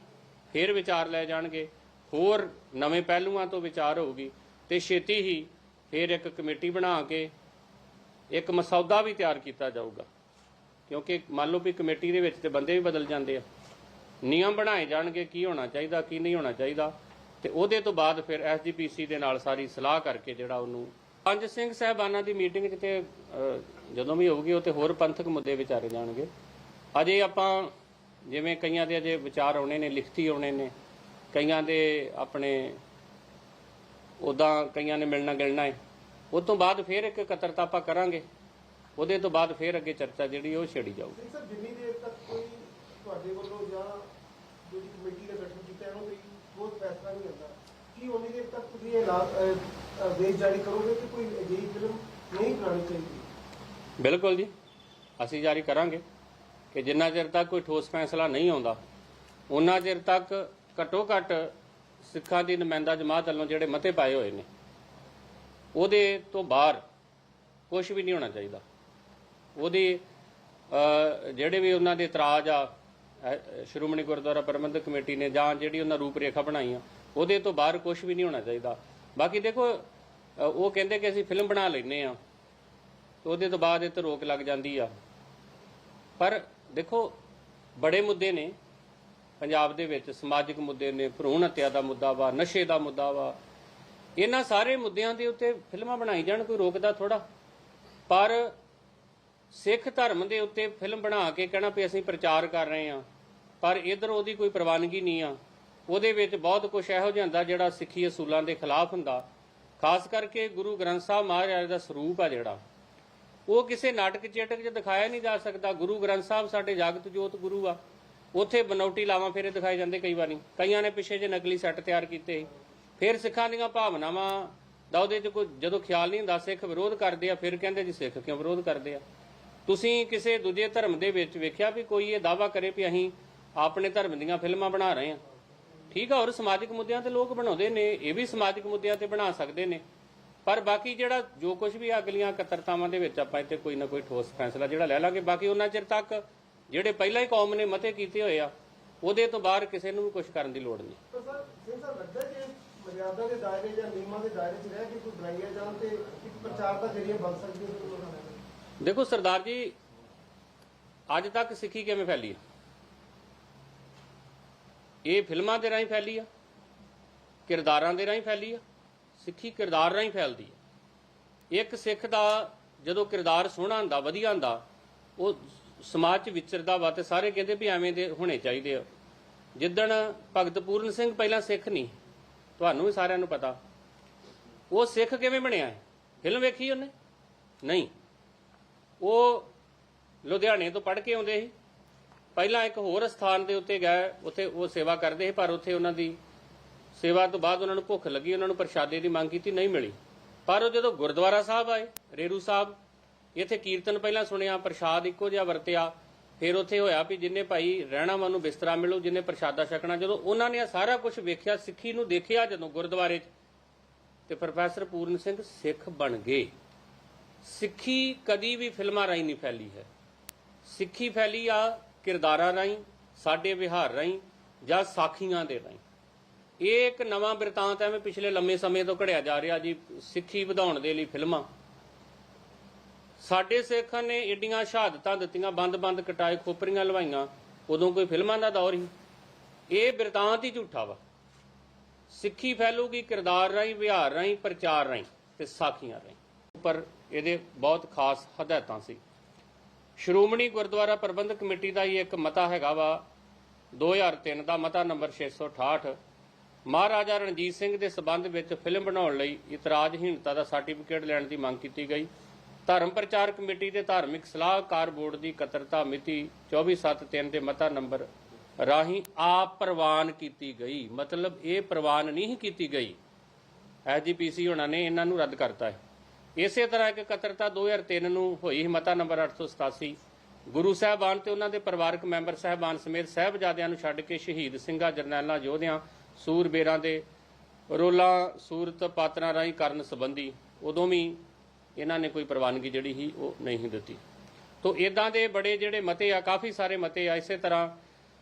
ਫਿਰ ਵਿਚਾਰ ਲੈ ਜਾਣਗੇ, ਹੋਰ ਨਵੇਂ ਪਹਿਲੂਆਂ ਤੋਂ ਵਿਚਾਰ ਹੋਊਗੀ ਤੇ ਛੇਤੀ ਹੀ ਫਿਰ ਇੱਕ ਕਮੇਟੀ ਬਣਾ ਕੇ ਇੱਕ ਮਸੌਦਾ ਵੀ ਤਿਆਰ ਕੀਤਾ ਜਾਊਗਾ। ਕਿਉਂਕਿ ਮੰਨ ਲਓ ਵੀ ਕਮੇਟੀ ਦੇ ਵਿੱਚ ਤੇ ਬੰਦੇ ਵੀ ਬਦਲ ਜਾਂਦੇ ਆ। ਨਿਯਮ ਬਣਾਏ ਜਾਣਗੇ ਕੀ ਹੋਣਾ ਚਾਹੀਦਾ, ਕੀ ਨਹੀਂ ਹੋਣਾ ਚਾਹੀਦਾ। ਤੇ ਉਹਦੇ ਤੋਂ ਬਾਅਦ ਫਿਰ ਐਸਜੀਪੀਸੀ ਦੇ ਨਾਲ ਸਾਰੀ ਸਲਾਹ ਕਰਕੇ ਜਿਹੜਾ ਉਹਨੂੰ ਪੰਜ ਸਿੰਘ ਸਾਹਿਬਾਨਾਂ ਦੀ ਮੀਟਿੰਗ 'ਚ ਤੇ ਜਦੋਂ ਵੀ ਹੋਊਗੀ ਉਹ ਤੇ ਹੋਰ ਪੰਥਕ ਮੁੱਦੇ ਵਿਚਾਰੇ ਜਾਣਗੇ। ਅਜੇ ਆਪਾਂ ਜਿਵੇਂ ਕਈਆਂ ਦੇ ਅਜੇ ਵਿਚਾਰ ਆਉਣੇ ਨੇ, ਲਿਖਤੀ ਆਉਣੇ ਨੇ। ਕਈਆਂ ਦੇ ਆਪਣੇ ਉਦਾਂ ਕਈਆਂ ਨੇ ਮਿਲਣਾ ਗਿਲਣਾ ਹੈ ਉਸ ਤੋਂ ਬਾਅਦ ਫਿਰ ਇੱਕ ਇਕੱਤਰਤਾ ਆਪਾਂ ਕਰਾਂਗੇ। ਉਹਦੇ ਤੋਂ ਬਾਅਦ ਫਿਰ ਅੱਗੇ ਚਰਚਾ ਜਿਹੜੀ ਉਹ ਛੇੜੀ ਜਾਊਗੀ। ਸਾਹਿਬ ਜਿੰਨੀ ਦੇਰ ਤੱਕ ਕੋਈ ਤੁਹਾਡੇ ਵੱਲੋਂ ਜਾਂ ਜਿਹੜੀ ਕਮੇਟੀ ਦਾ ਗਠਨ ਕੀਤਾ ਇਹਨੂੰ ਕੋਈ ਠੋਸ ਫੈਸਲਾ ਨਹੀਂ ਹੁੰਦਾ ਕੀ ਉਨੀ ਦੇਰ ਤੱਕ ਤੁਸੀਂ ਇਹ ਆਦੇਸ਼ ਜਾਰੀ ਕਰੋਗੇ ਕਿ ਕੋਈ ਅਜਿਹੀ ਫਿਲਮ ਨਹੀਂ ਬਣਾਉਣੀ ਚਾਹੀਦੀ? ਬਿਲਕੁਲ ਜੀ। ਅਸੀਂ ਜਾਰੀ ਕਰਾਂਗੇ ਕਿ ਜਿੰਨਾ ਚਿਰ ਤੱਕ ਕੋਈ ਠੋਸ ਫੈਸਲਾ ਨਹੀਂ ਆਉਂਦਾ ਉਹਨਾਂ ਚਿਰ ਤੱਕ ਘੱਟੋ ਘੱਟ ਸਿੱਖਾਂ ਦੀ ਨੁਮਾਇੰਦਾ ਜਮਾਤ ਵੱਲੋਂ ਜਿਹੜੇ ਮਤੇ ਪਾਏ ਹੋਏ ਨੇ ਉਹਦੇ ਤੋਂ ਬਾਹਰ ਕੁਝ ਵੀ ਨਹੀਂ ਹੋਣਾ ਚਾਹੀਦਾ। ਉਹਦੀ ਜਿਹੜੇ ਵੀ ਉਹਨਾਂ ਦੇ ਇਤਰਾਜ਼ ਆ ਸ਼੍ਰੋਮਣੀ ਗੁਰਦੁਆਰਾ ਪ੍ਰਬੰਧਕ ਕਮੇਟੀ ਨੇ ਜਾਂ ਜਿਹੜੀ ਉਹਨਾਂ ਰੂਪ ਰੇਖਾ ਬਣਾਈ ਆ, ਉਹਦੇ ਤੋਂ ਬਾਹਰ ਕੁਝ ਵੀ ਨਹੀਂ ਹੋਣਾ ਚਾਹੀਦਾ। ਬਾਕੀ ਦੇਖੋ ਉਹ ਕਹਿੰਦੇ ਕਿ ਅਸੀਂ ਫਿਲਮ ਬਣਾ ਲੈਨੇ ਆ ਉਹਦੇ ਤੋਂ ਬਾਅਦ ਇਹ ਤੇ ਰੋਕ ਲੱਗ ਜਾਂਦੀ ਆ। ਪਰ ਦੇਖੋ, ਬੜੇ ਮੁੱਦੇ ਨੇ ਪੰਜਾਬ ਦੇ ਵਿੱਚ, ਸਮਾਜਿਕ ਮੁੱਦੇ ਨੇ, ਭਰੂਣ ਹੱਤਿਆ ਦਾ ਮੁੱਦਾ ਵਾ, ਨਸ਼ੇ ਦਾ ਮੁੱਦਾ ਵਾ ਇਹਨਾਂ ਸਾਰੇ ਮੁੱਦਿਆਂ ਦੇ ਉੱਤੇ ਫਿਲਮਾਂ ਬਣਾਈ ਜਾਣ, ਕੋਈ ਰੋਕਦਾ ਥੋੜਾ ਪਰ ਸਿੱਖ ਧਰਮ ਦੇ ਉੱਤੇ ਫਿਲਮ ਬਣਾ ਕੇ ਕਹਿਣਾ ਵੀ ਅਸੀਂ ਪ੍ਰਚਾਰ ਕਰ ਰਹੇ ਹਾਂ, ਪਰ ਇਧਰ ਉਹਦੀ ਕੋਈ ਪ੍ਰਵਾਨਗੀ ਨਹੀਂ ਆ। ਉਹਦੇ ਵਿੱਚ ਬਹੁਤ ਕੁਝ ਇਹੋ ਜਿਹਾ ਹੁੰਦਾ ਜਿਹੜਾ ਸਿੱਖੀ ਅਸੂਲਾਂ ਦੇ ਖਿਲਾਫ ਹੁੰਦਾ। ਖਾਸ ਕਰਕੇ ਗੁਰੂ ਗ੍ਰੰਥ ਸਾਹਿਬ ਮਹਾਰਾਜ ਦਾ ਸਰੂਪ ਆ ਜਿਹੜਾ। ਉਹ ਕਿਸੇ ਨਾਟਕ ਚੇਟਕ 'ਚ ਦਿਖਾਇਆ ਨਹੀਂ ਜਾ ਸਕਦਾ। ਗੁਰੂ ਗ੍ਰੰਥ ਸਾਹਿਬ ਸਾਡੇ ਜਾਗਤ ਜੋਤ ਗੁਰੂ ਆ। ਉੱਥੇ ਬਨੌਟੀ ਲਾਵਾਂ ਫੇਰੇ ਦਿਖਾਏ ਜਾਂਦੇ ਕਈ ਵਾਰੀ। ਕਈਆਂ ਨੇ ਪਿੱਛੇ ਜੇ ਨਕਲੀ ਸੈੱਟ ਤਿਆਰ ਕੀਤੇ। ਫਿਰ ਸਿੱਖਾਂ ਦੀਆਂ ਭਾਵਨਾਵਾਂ ਦਾ ਉਹਦੇ 'ਚ ਕੋਈ ਜਦੋਂ ਖਿਆਲ ਨਹੀਂ ਹੁੰਦਾ, ਸਿੱਖ ਵਿਰੋਧ ਕਰਦੇ ਆ, ਫਿਰ ਕਹਿੰਦੇ ਜੀ ਸਿੱਖ ਕਿਉਂ ਵਿਰੋਧ ਕਰਦੇ ਆ? ਤੁਸੀਂ ਕਿਸੇ ਦੂਜੇ ਧਰਮ ਦੇ ਵਿੱਚ ਵੇਖਿਆ ਵੀ ਕੋਈ ਇਹ ਦਾਵਾ ਕਰੇ ਵੀ ਅਸੀਂ ਆਪਣੇ ਧਰਮ ਦੀਆਂ ਫਿਲਮਾਂ ਬਣਾ ਰਹੇ ਹਾਂ ਠੀਕ ਆ ਔਰ ਸਮਾਜਿਕ ਮੁੱਦਿਆਂ ਤੇ ਲੋਕ ਬਣਾਉਂਦੇ ਨੇ, ਇਹ ਵੀ ਸਮਾਜਿਕ ਮੁੱਦਿਆਂ ਤੇ ਬਣਾ ਸਕਦੇ ਨੇ। ਪਰ ਬਾਕੀ ਜਿਹੜਾ ਜੋ ਕੁਝ ਵੀ ਆ ਅਗਲੀਆਂ ਕਤਰਤਾਵਾਂ ਦੇ ਵਿੱਚ ਆਪਾਂ ਇੱਥੇ ਕੋਈ ਨਾ ਕੋਈ ਠੋਸ ਫੈਸਲਾ ਜਿਹੜਾ ਲੈ ਲਾਂਗੇ, ਬਾਕੀ ਉਹਨਾਂ ਚਿਰ ਤੱਕ ਜਿਹੜੇ ਪਹਿਲਾਂ ਹੀ ਕੌਮ ਨੇ ਮਤੇ ਕੀਤੇ ਹੋਏ ਆ, ਉਹਦੇ ਤੋਂ ਬਾਹਰ ਕਿਸੇ ਨੂੰ ਵੀ ਕੁਝ ਕਰਨ ਦੀ ਲੋੜ ਨਹੀਂ। ਮਰਿਆਦਾ ਦੇ ਦਾਇਰੇ ਜਾਂ ਨਿਯਮਾਂ ਦੇ ਦਾਇਰੇ 'ਚ ਰਹਿ ਕੇ ਕੋਈ ਬਣਾਈਆਂ ਜਾਣ ਤੇ ਇੱਕ ਪ੍ਰਚਾਰ ਦਾ ਜ਼ਰੀਆ ਬਣ ਸਕਦੀ ਹੈ ਉਹਨਾਂ ਦਾ ਦੇਖੋ ਸਰਦਾਰ ਜੀ, ਅੱਜ ਤੱਕ ਸਿੱਖੀ ਕਿਵੇਂ ਫੈਲੀ ਹੈ ਇਹ ਫਿਲਮਾਂ ਦੇ ਰਾਹੀਂ ਫੈਲੀ ਆ? ਕਿਰਦਾਰਾਂ ਦੇ ਰਾਹੀਂ ਫੈਲੀ ਆ? ਸਿੱਖੀ ਕਿਰਦਾਰ ਰਾਹੀਂ ਫੈਲਦੀ ਹੈ ਇੱਕ ਸਿੱਖ ਦਾ ਜਦੋਂ ਕਿਰਦਾਰ ਸੋਹਣਾ ਹੁੰਦਾ, ਵਧੀਆ ਹੁੰਦਾ, ਉਹ ਸਮਾਜ 'ਚ ਵਿਚਰਦਾ ਵਾ ਤੇ ਸਾਰੇ ਕਹਿੰਦੇ ਵੀ ਐਵੇਂ ਦੇ ਹੋਣੇ ਚਾਹੀਦੇ ਆ। ਜਿੱਦਣ ਭਗਤ ਪੂਰਨ ਸਿੰਘ ਪਹਿਲਾਂ ਸਿੱਖ ਨਹੀਂ ਤੁਹਾਨੂੰ ਵੀ ਸਾਰਿਆਂ ਨੂੰ ਪਤਾ। ਉਹ ਸਿੱਖ ਕਿਵੇਂ ਬਣਿਆ ਹੈ? ਫਿਲਮ ਵੇਖੀ ਉਹਨੇ? ਨਹੀਂ। ਉਹ ਲੁਧਿਆਣੇ ਤੋਂ ਪੜ੍ਹ ਕੇ ਆਉਂਦੇ ਸੀ। ਪਹਿਲਾਂ ਇੱਕ ਹੋਰ ਸਥਾਨ ਦੇ ਉੱਤੇ ਗਏ, ਉੱਥੇ ਉਹ ਸੇਵਾ ਕਰਦੇ ਸੀ, ਪਰ ਉੱਥੇ ਉਹਨਾਂ ਦੀ ਸੇਵਾ ਤੋਂ ਬਾਅਦ ਉਹਨਾਂ ਨੂੰ ਭੁੱਖ ਲੱਗੀ, ਉਹਨਾਂ ਨੂੰ ਪ੍ਰਸ਼ਾਦੇ ਦੀ ਮੰਗ ਕੀਤੀ, ਨਹੀਂ ਮਿਲੀ। ਪਰ ਉਹ ਜਦੋਂ ਗੁਰਦੁਆਰਾ ਸਾਹਿਬ ਆਏ ਰੇਰੂ ਸਾਹਿਬ, ਇੱਥੇ ਕੀਰਤਨ ਪਹਿਲਾਂ ਸੁਣਿਆ, ਪ੍ਰਸ਼ਾਦ ਇੱਕੋ ਜਿਹਾ ਵਰਤਿਆ ਫਿਰ ਉੱਥੇ ਹੋਇਆ ਵੀ ਜਿੰਨੇ ਭਾਈ ਰਹਿਣਾ ਮਨ ਨੂੰ ਬਿਸਤਰਾ ਮਿਲੂ, ਜਿੰਨੇ ਪ੍ਰਸ਼ਾਦਾ ਛਕਣਾ, ਜਦੋਂ ਉਹਨਾਂ ਨੇ ਸਾਰਾ ਕੁਝ ਵੇਖਿਆ, ਸਿੱਖੀ ਨੂੰ ਦੇਖਿਆ ਜਦੋਂ ਗੁਰਦੁਆਰੇ 'ਚ, ਤੇ ਪ੍ਰੋਫੈਸਰ ਪੂਰਨ ਸਿੰਘ ਸਿੱਖ ਬਣ ਗਏ। ਸਿੱਖੀ ਕਦੀ ਵੀ ਫਿਲਮਾਂ ਰਾਹੀਂ ਨਹੀਂ ਫੈਲੀ ਹੈ। ਸਿੱਖੀ ਫੈਲੀ ਆ ਕਿਰਦਾਰਾਂ ਰਾਹੀਂ, ਸਾਡੇ ਵਿਹਾਰ ਰਾਹੀਂ, ਜਾਂ ਸਾਖੀਆਂ ਦੇ ਰਾਹੀਂ। ਇਹ ਇੱਕ ਨਵਾਂ ਬਿਰਤਾਂਤ ਐਵੇਂ ਪਿਛਲੇ ਲੰਮੇ ਸਮੇਂ ਤੋਂ ਘੜਿਆ ਜਾ ਰਿਹਾ ਜੀ, ਸਿੱਖੀ ਵਧਾਉਣ ਦੇ ਲਈ ਫਿਲਮਾਂ। ਸਾਡੇ ਸਿੱਖਾਂ ਨੇ ਏਡੀਆਂ ਸ਼ਹਾਦਤਾਂ ਦਿੱਤੀਆਂ, ਬੰਦ-ਬੰਦ ਕਟਾਏ, ਖੋਪਰੀਆਂ ਲਵਾਈਆਂ, ਉਦੋਂ ਕੋਈ ਫਿਲਮਾਂ ਦਾ ਦੌਰ ਹੀ ਇਹ ਬਿਰਤਾਂਤ ਹੀ ਝੂਠਾ ਵਾ। ਸਿੱਖੀ ਫੈਲੂਗੀ ਕਿਰਦਾਰ ਰਾਹੀਂ, ਵਿਹਾਰ ਰਾਹੀਂ, ਪ੍ਰਚਾਰ ਰਾਹੀਂ ਤੇ ਸਾਖੀਆਂ ਰਾਹੀਂ। ਪਰ ਇਹਦੇ ਬਹੁਤ ਖਾਸ ਹਦਾਇਤਾਂ ਸੀ। ਸ਼੍ਰੋਮਣੀ ਗੁਰਦੁਆਰਾ ਪ੍ਰਬੰਧਕ ਕਮੇਟੀ ਦਾ ਹੀ ਇੱਕ ਮਤਾ ਹੈਗਾ ਵਾ 2003 ਦਾ ਮਤਾ ਨੰਬਰ 668 ਮਹਾਰਾਜਾ ਰਣਜੀਤ ਸਿੰਘ ਦੇ ਸਬੰਧ ਵਿੱਚ ਫਿਲਮ ਬਣਾਉਣ ਲਈ ਇਤਰਾਜ਼ਹੀਣਤਾ ਦਾ ਸਰਟੀਫਿਕੇਟ ਲੈਣ ਦੀ ਮੰਗ ਕੀਤੀ ਗਈ। ਧਰਮ ਪ੍ਰਚਾਰ ਕਮੇਟੀ ਦੇ ਧਾਰਮਿਕ ਸਲਾਹਕਾਰ ਬੋਰਡ ਦੀ ਇਕੱਤਰਤਾ ਮਿਤੀ 24/7/3 ਦੇ ਮਤਾ ਨੰਬਰ ਰਾਹੀਂ ਆਪ ਪ੍ਰਵਾਨ ਕੀਤੀ ਗਈ। ਮਤਲਬ ਇਹ ਪ੍ਰਵਾਨ ਨਹੀਂ ਕੀਤੀ ਗਈ। ਐਜੀਪੀਸੀ ਉਹਨਾਂ ਨੇ ਇਹਨਾਂ ਨੂੰ ਰੱਦ ਕਰਤਾ ਹੈ। ਇਸੇ ਤਰ੍ਹਾਂ ਇੱਕ ਇਕੱਤਰਤਾ 2003 ਨੂੰ ਹੋਈ ਮਤਾ ਨੰਬਰ 887 ਗੁਰੂ ਸਾਹਿਬਾਨ ਤੇ ਉਹਨਾਂ ਦੇ ਪਰਿਵਾਰਕ ਮੈਂਬਰ ਸਾਹਿਬਾਨ ਸਮੇਤ ਸਹਿਬਜ਼ਾਦਿਆਂ ਨੂੰ ਛੱਡ ਕੇ ਸ਼ਹੀਦ ਸਿੰਘਾਂ ਜਰਨੈਲਾਂ, ਯੋਧਿਆਂ, ਸੂਰਬੇਰਾਂ ਦੇ ਰੋਲਾਂ, ਸੂਰਤ ਪਾਤਰਾਂ ਰਾਹੀਂ ਕਰਨ ਸੰਬੰਧੀ ਉਦੋਂ ਵੀ ਇਹਨਾਂ ਨੇ ਕੋਈ ਪ੍ਰਵਾਨਗੀ ਜਿਹੜੀ ਸੀ ਉਹ ਨਹੀਂ ਦਿੱਤੀ। ਤੋਂ ਇਦਾਂ ਦੇ ਬੜੇ ਜਿਹੜੇ ਮਤੇ ਆ, ਕਾਫੀ ਸਾਰੇ ਮਤੇ ਆ। ਇਸੇ ਤਰ੍ਹਾਂ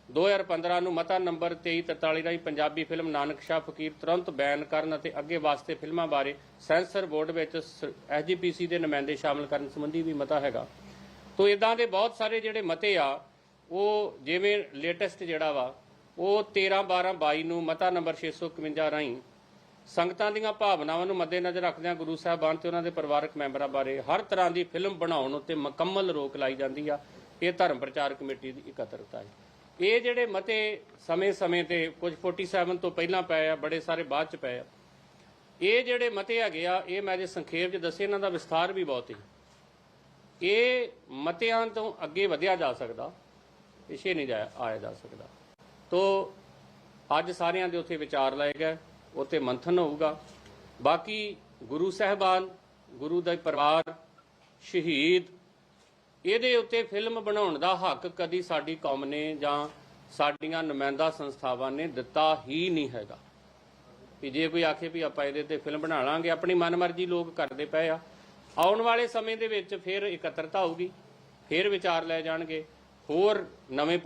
2015 ਨੂੰ ਮਤਾ ਨੰਬਰ 2343 ਰਾਹੀਂ ਪੰਜਾਬੀ ਫਿਲਮ ਨਾਨਕ ਸ਼ਾਹ ਫਕੀਰ ਤੁਰੰਤ ਬੈਨ ਕਰਨ ਅਤੇ ਅੱਗੇ ਵਾਸਤੇ ਫਿਲਮਾਂ ਬਾਰੇ ਸੈਂਸਰ ਬੋਰਡ ਵਿੱਚ ਐਸਜੀਪੀਸੀ ਦੇ ਨੁਮਾਇੰਦੇ ਸ਼ਾਮਲ ਕਰਨ ਸੰਬੰਧੀ ਵੀ ਮਤਾ ਹੈਗਾ। ਤੋਂ ਇਦਾਂ ਦੇ ਬਹੁਤ ਸਾਰੇ ਜਿਹੜੇ ਮਤੇ ਆ, ਉਹ ਜਿਵੇਂ ਲੇਟੈਸਟ ਜਿਹੜਾ ਵਾ, ਉਹ 13 12 22 ਨੂੰ ਮਤਾ ਨੰਬਰ 651 ਰਾਹੀਂ ਸੰਗਤਾਂ ਦੀਆਂ ਭਾਵਨਾਵਾਂ ਨੂੰ ਮੱਦੇਨਜ਼ਰ ਰੱਖਦਿਆਂ ਗੁਰੂ ਸਾਹਿਬਾਨ ਤੇ ਉਹਨਾਂ ਦੇ ਪਰਿਵਾਰਕ ਮੈਂਬਰਾਂ ਬਾਰੇ ਹਰ ਤਰ੍ਹਾਂ ਦੀ ਫਿਲਮ ਬਣਾਉਣ ਉੱਤੇ ਮੁਕੰਮਲ ਰੋਕ ਲਾਈ ਜਾਂਦੀ ਆ। ਇਹ ਧਰਮ ਪ੍ਰਚਾਰ ਕਮੇਟੀ ਦੀ ਇਕੱਤਰਤਾ ਹੈ। ਇਹ ਜਿਹੜੇ ਮਤੇ ਸਮੇਂ-ਸਮੇਂ ਤੇ ਕੁਝ 47 ਤੋਂ ਪਹਿਲਾਂ ਪਏ ਆ, ਬੜੇ ਸਾਰੇ ਬਾਅਦ ਚ ਪਏ ਆ। ਇਹ ਜਿਹੜੇ ਮਤੇ ਹੈਗੇ ਆ, ਇਹ ਮੈਂ ਜੇ ਸੰਖੇਪ ਚ ਦੱਸੇ, ਇਹਨਾਂ ਦਾ ਵਿਸਥਾਰ ਵੀ ਬਹੁਤ ਹੈ। ਇਹ ਮਤਿਆਂ ਤੋਂ ਅੱਗੇ ਵਧਿਆ ਜਾ ਸਕਦਾ, ਪਿਛੇ ਨਹੀਂ ਜਾਇਆ ਆਇਆ ਜਾ ਸਕਦਾ। ਤੋ ਅੱਜ ਸਾਰਿਆਂ ਦੇ ਉੱਥੇ ਵਿਚਾਰ ਲਏ ਗਏ। ਉੱਥੇ ਮੰਥਨ ਹੋਊਗਾ। ਬਾਕੀ ਗੁਰੂ ਸਾਹਿਬਾਨ, ਗੁਰੂ ਦਾ ਪਰਿਵਾਰ, ਸ਼ਹੀਦ, ਇਹਦੇ ਉੱਤੇ ਫਿਲਮ ਬਣਾਉਣ ਦਾ ਹੱਕ ਕਦੀ ਸਾਡੀ ਕੌਮ ਨੇ ਜਾਂ ਸਾਡੀਆਂ ਨੁਮਾਇੰਦਾ ਸੰਸਥਾਵਾਂ ਨੇ ਦਿੱਤਾ ਹੀ ਨਹੀਂ ਹੈਗਾ। ਵੀ ਜੇ ਕੋਈ ਆਖੇ ਵੀ ਆਪਾਂ ਇਹਦੇ ਤੇ ਫਿਲਮ ਬਣਾ ਲਾਂਗੇ, ਆਪਣੀ ਮਨਮਰਜ਼ੀ ਲੋਕ ਕਰਦੇ ਪਏ ਆ। ਆਉਣ ਵਾਲੇ ਸਮੇਂ ਦੇ ਵਿੱਚ ਫਿਰ ਇਕੱਤਰਤਾ ਹੋਊਗੀ, ਫਿਰ ਵਿਚਾਰ ਲੈ ਜਾਣਗੇ। ਹੋਰ ਨਵੇਂ ਪਹਿਲ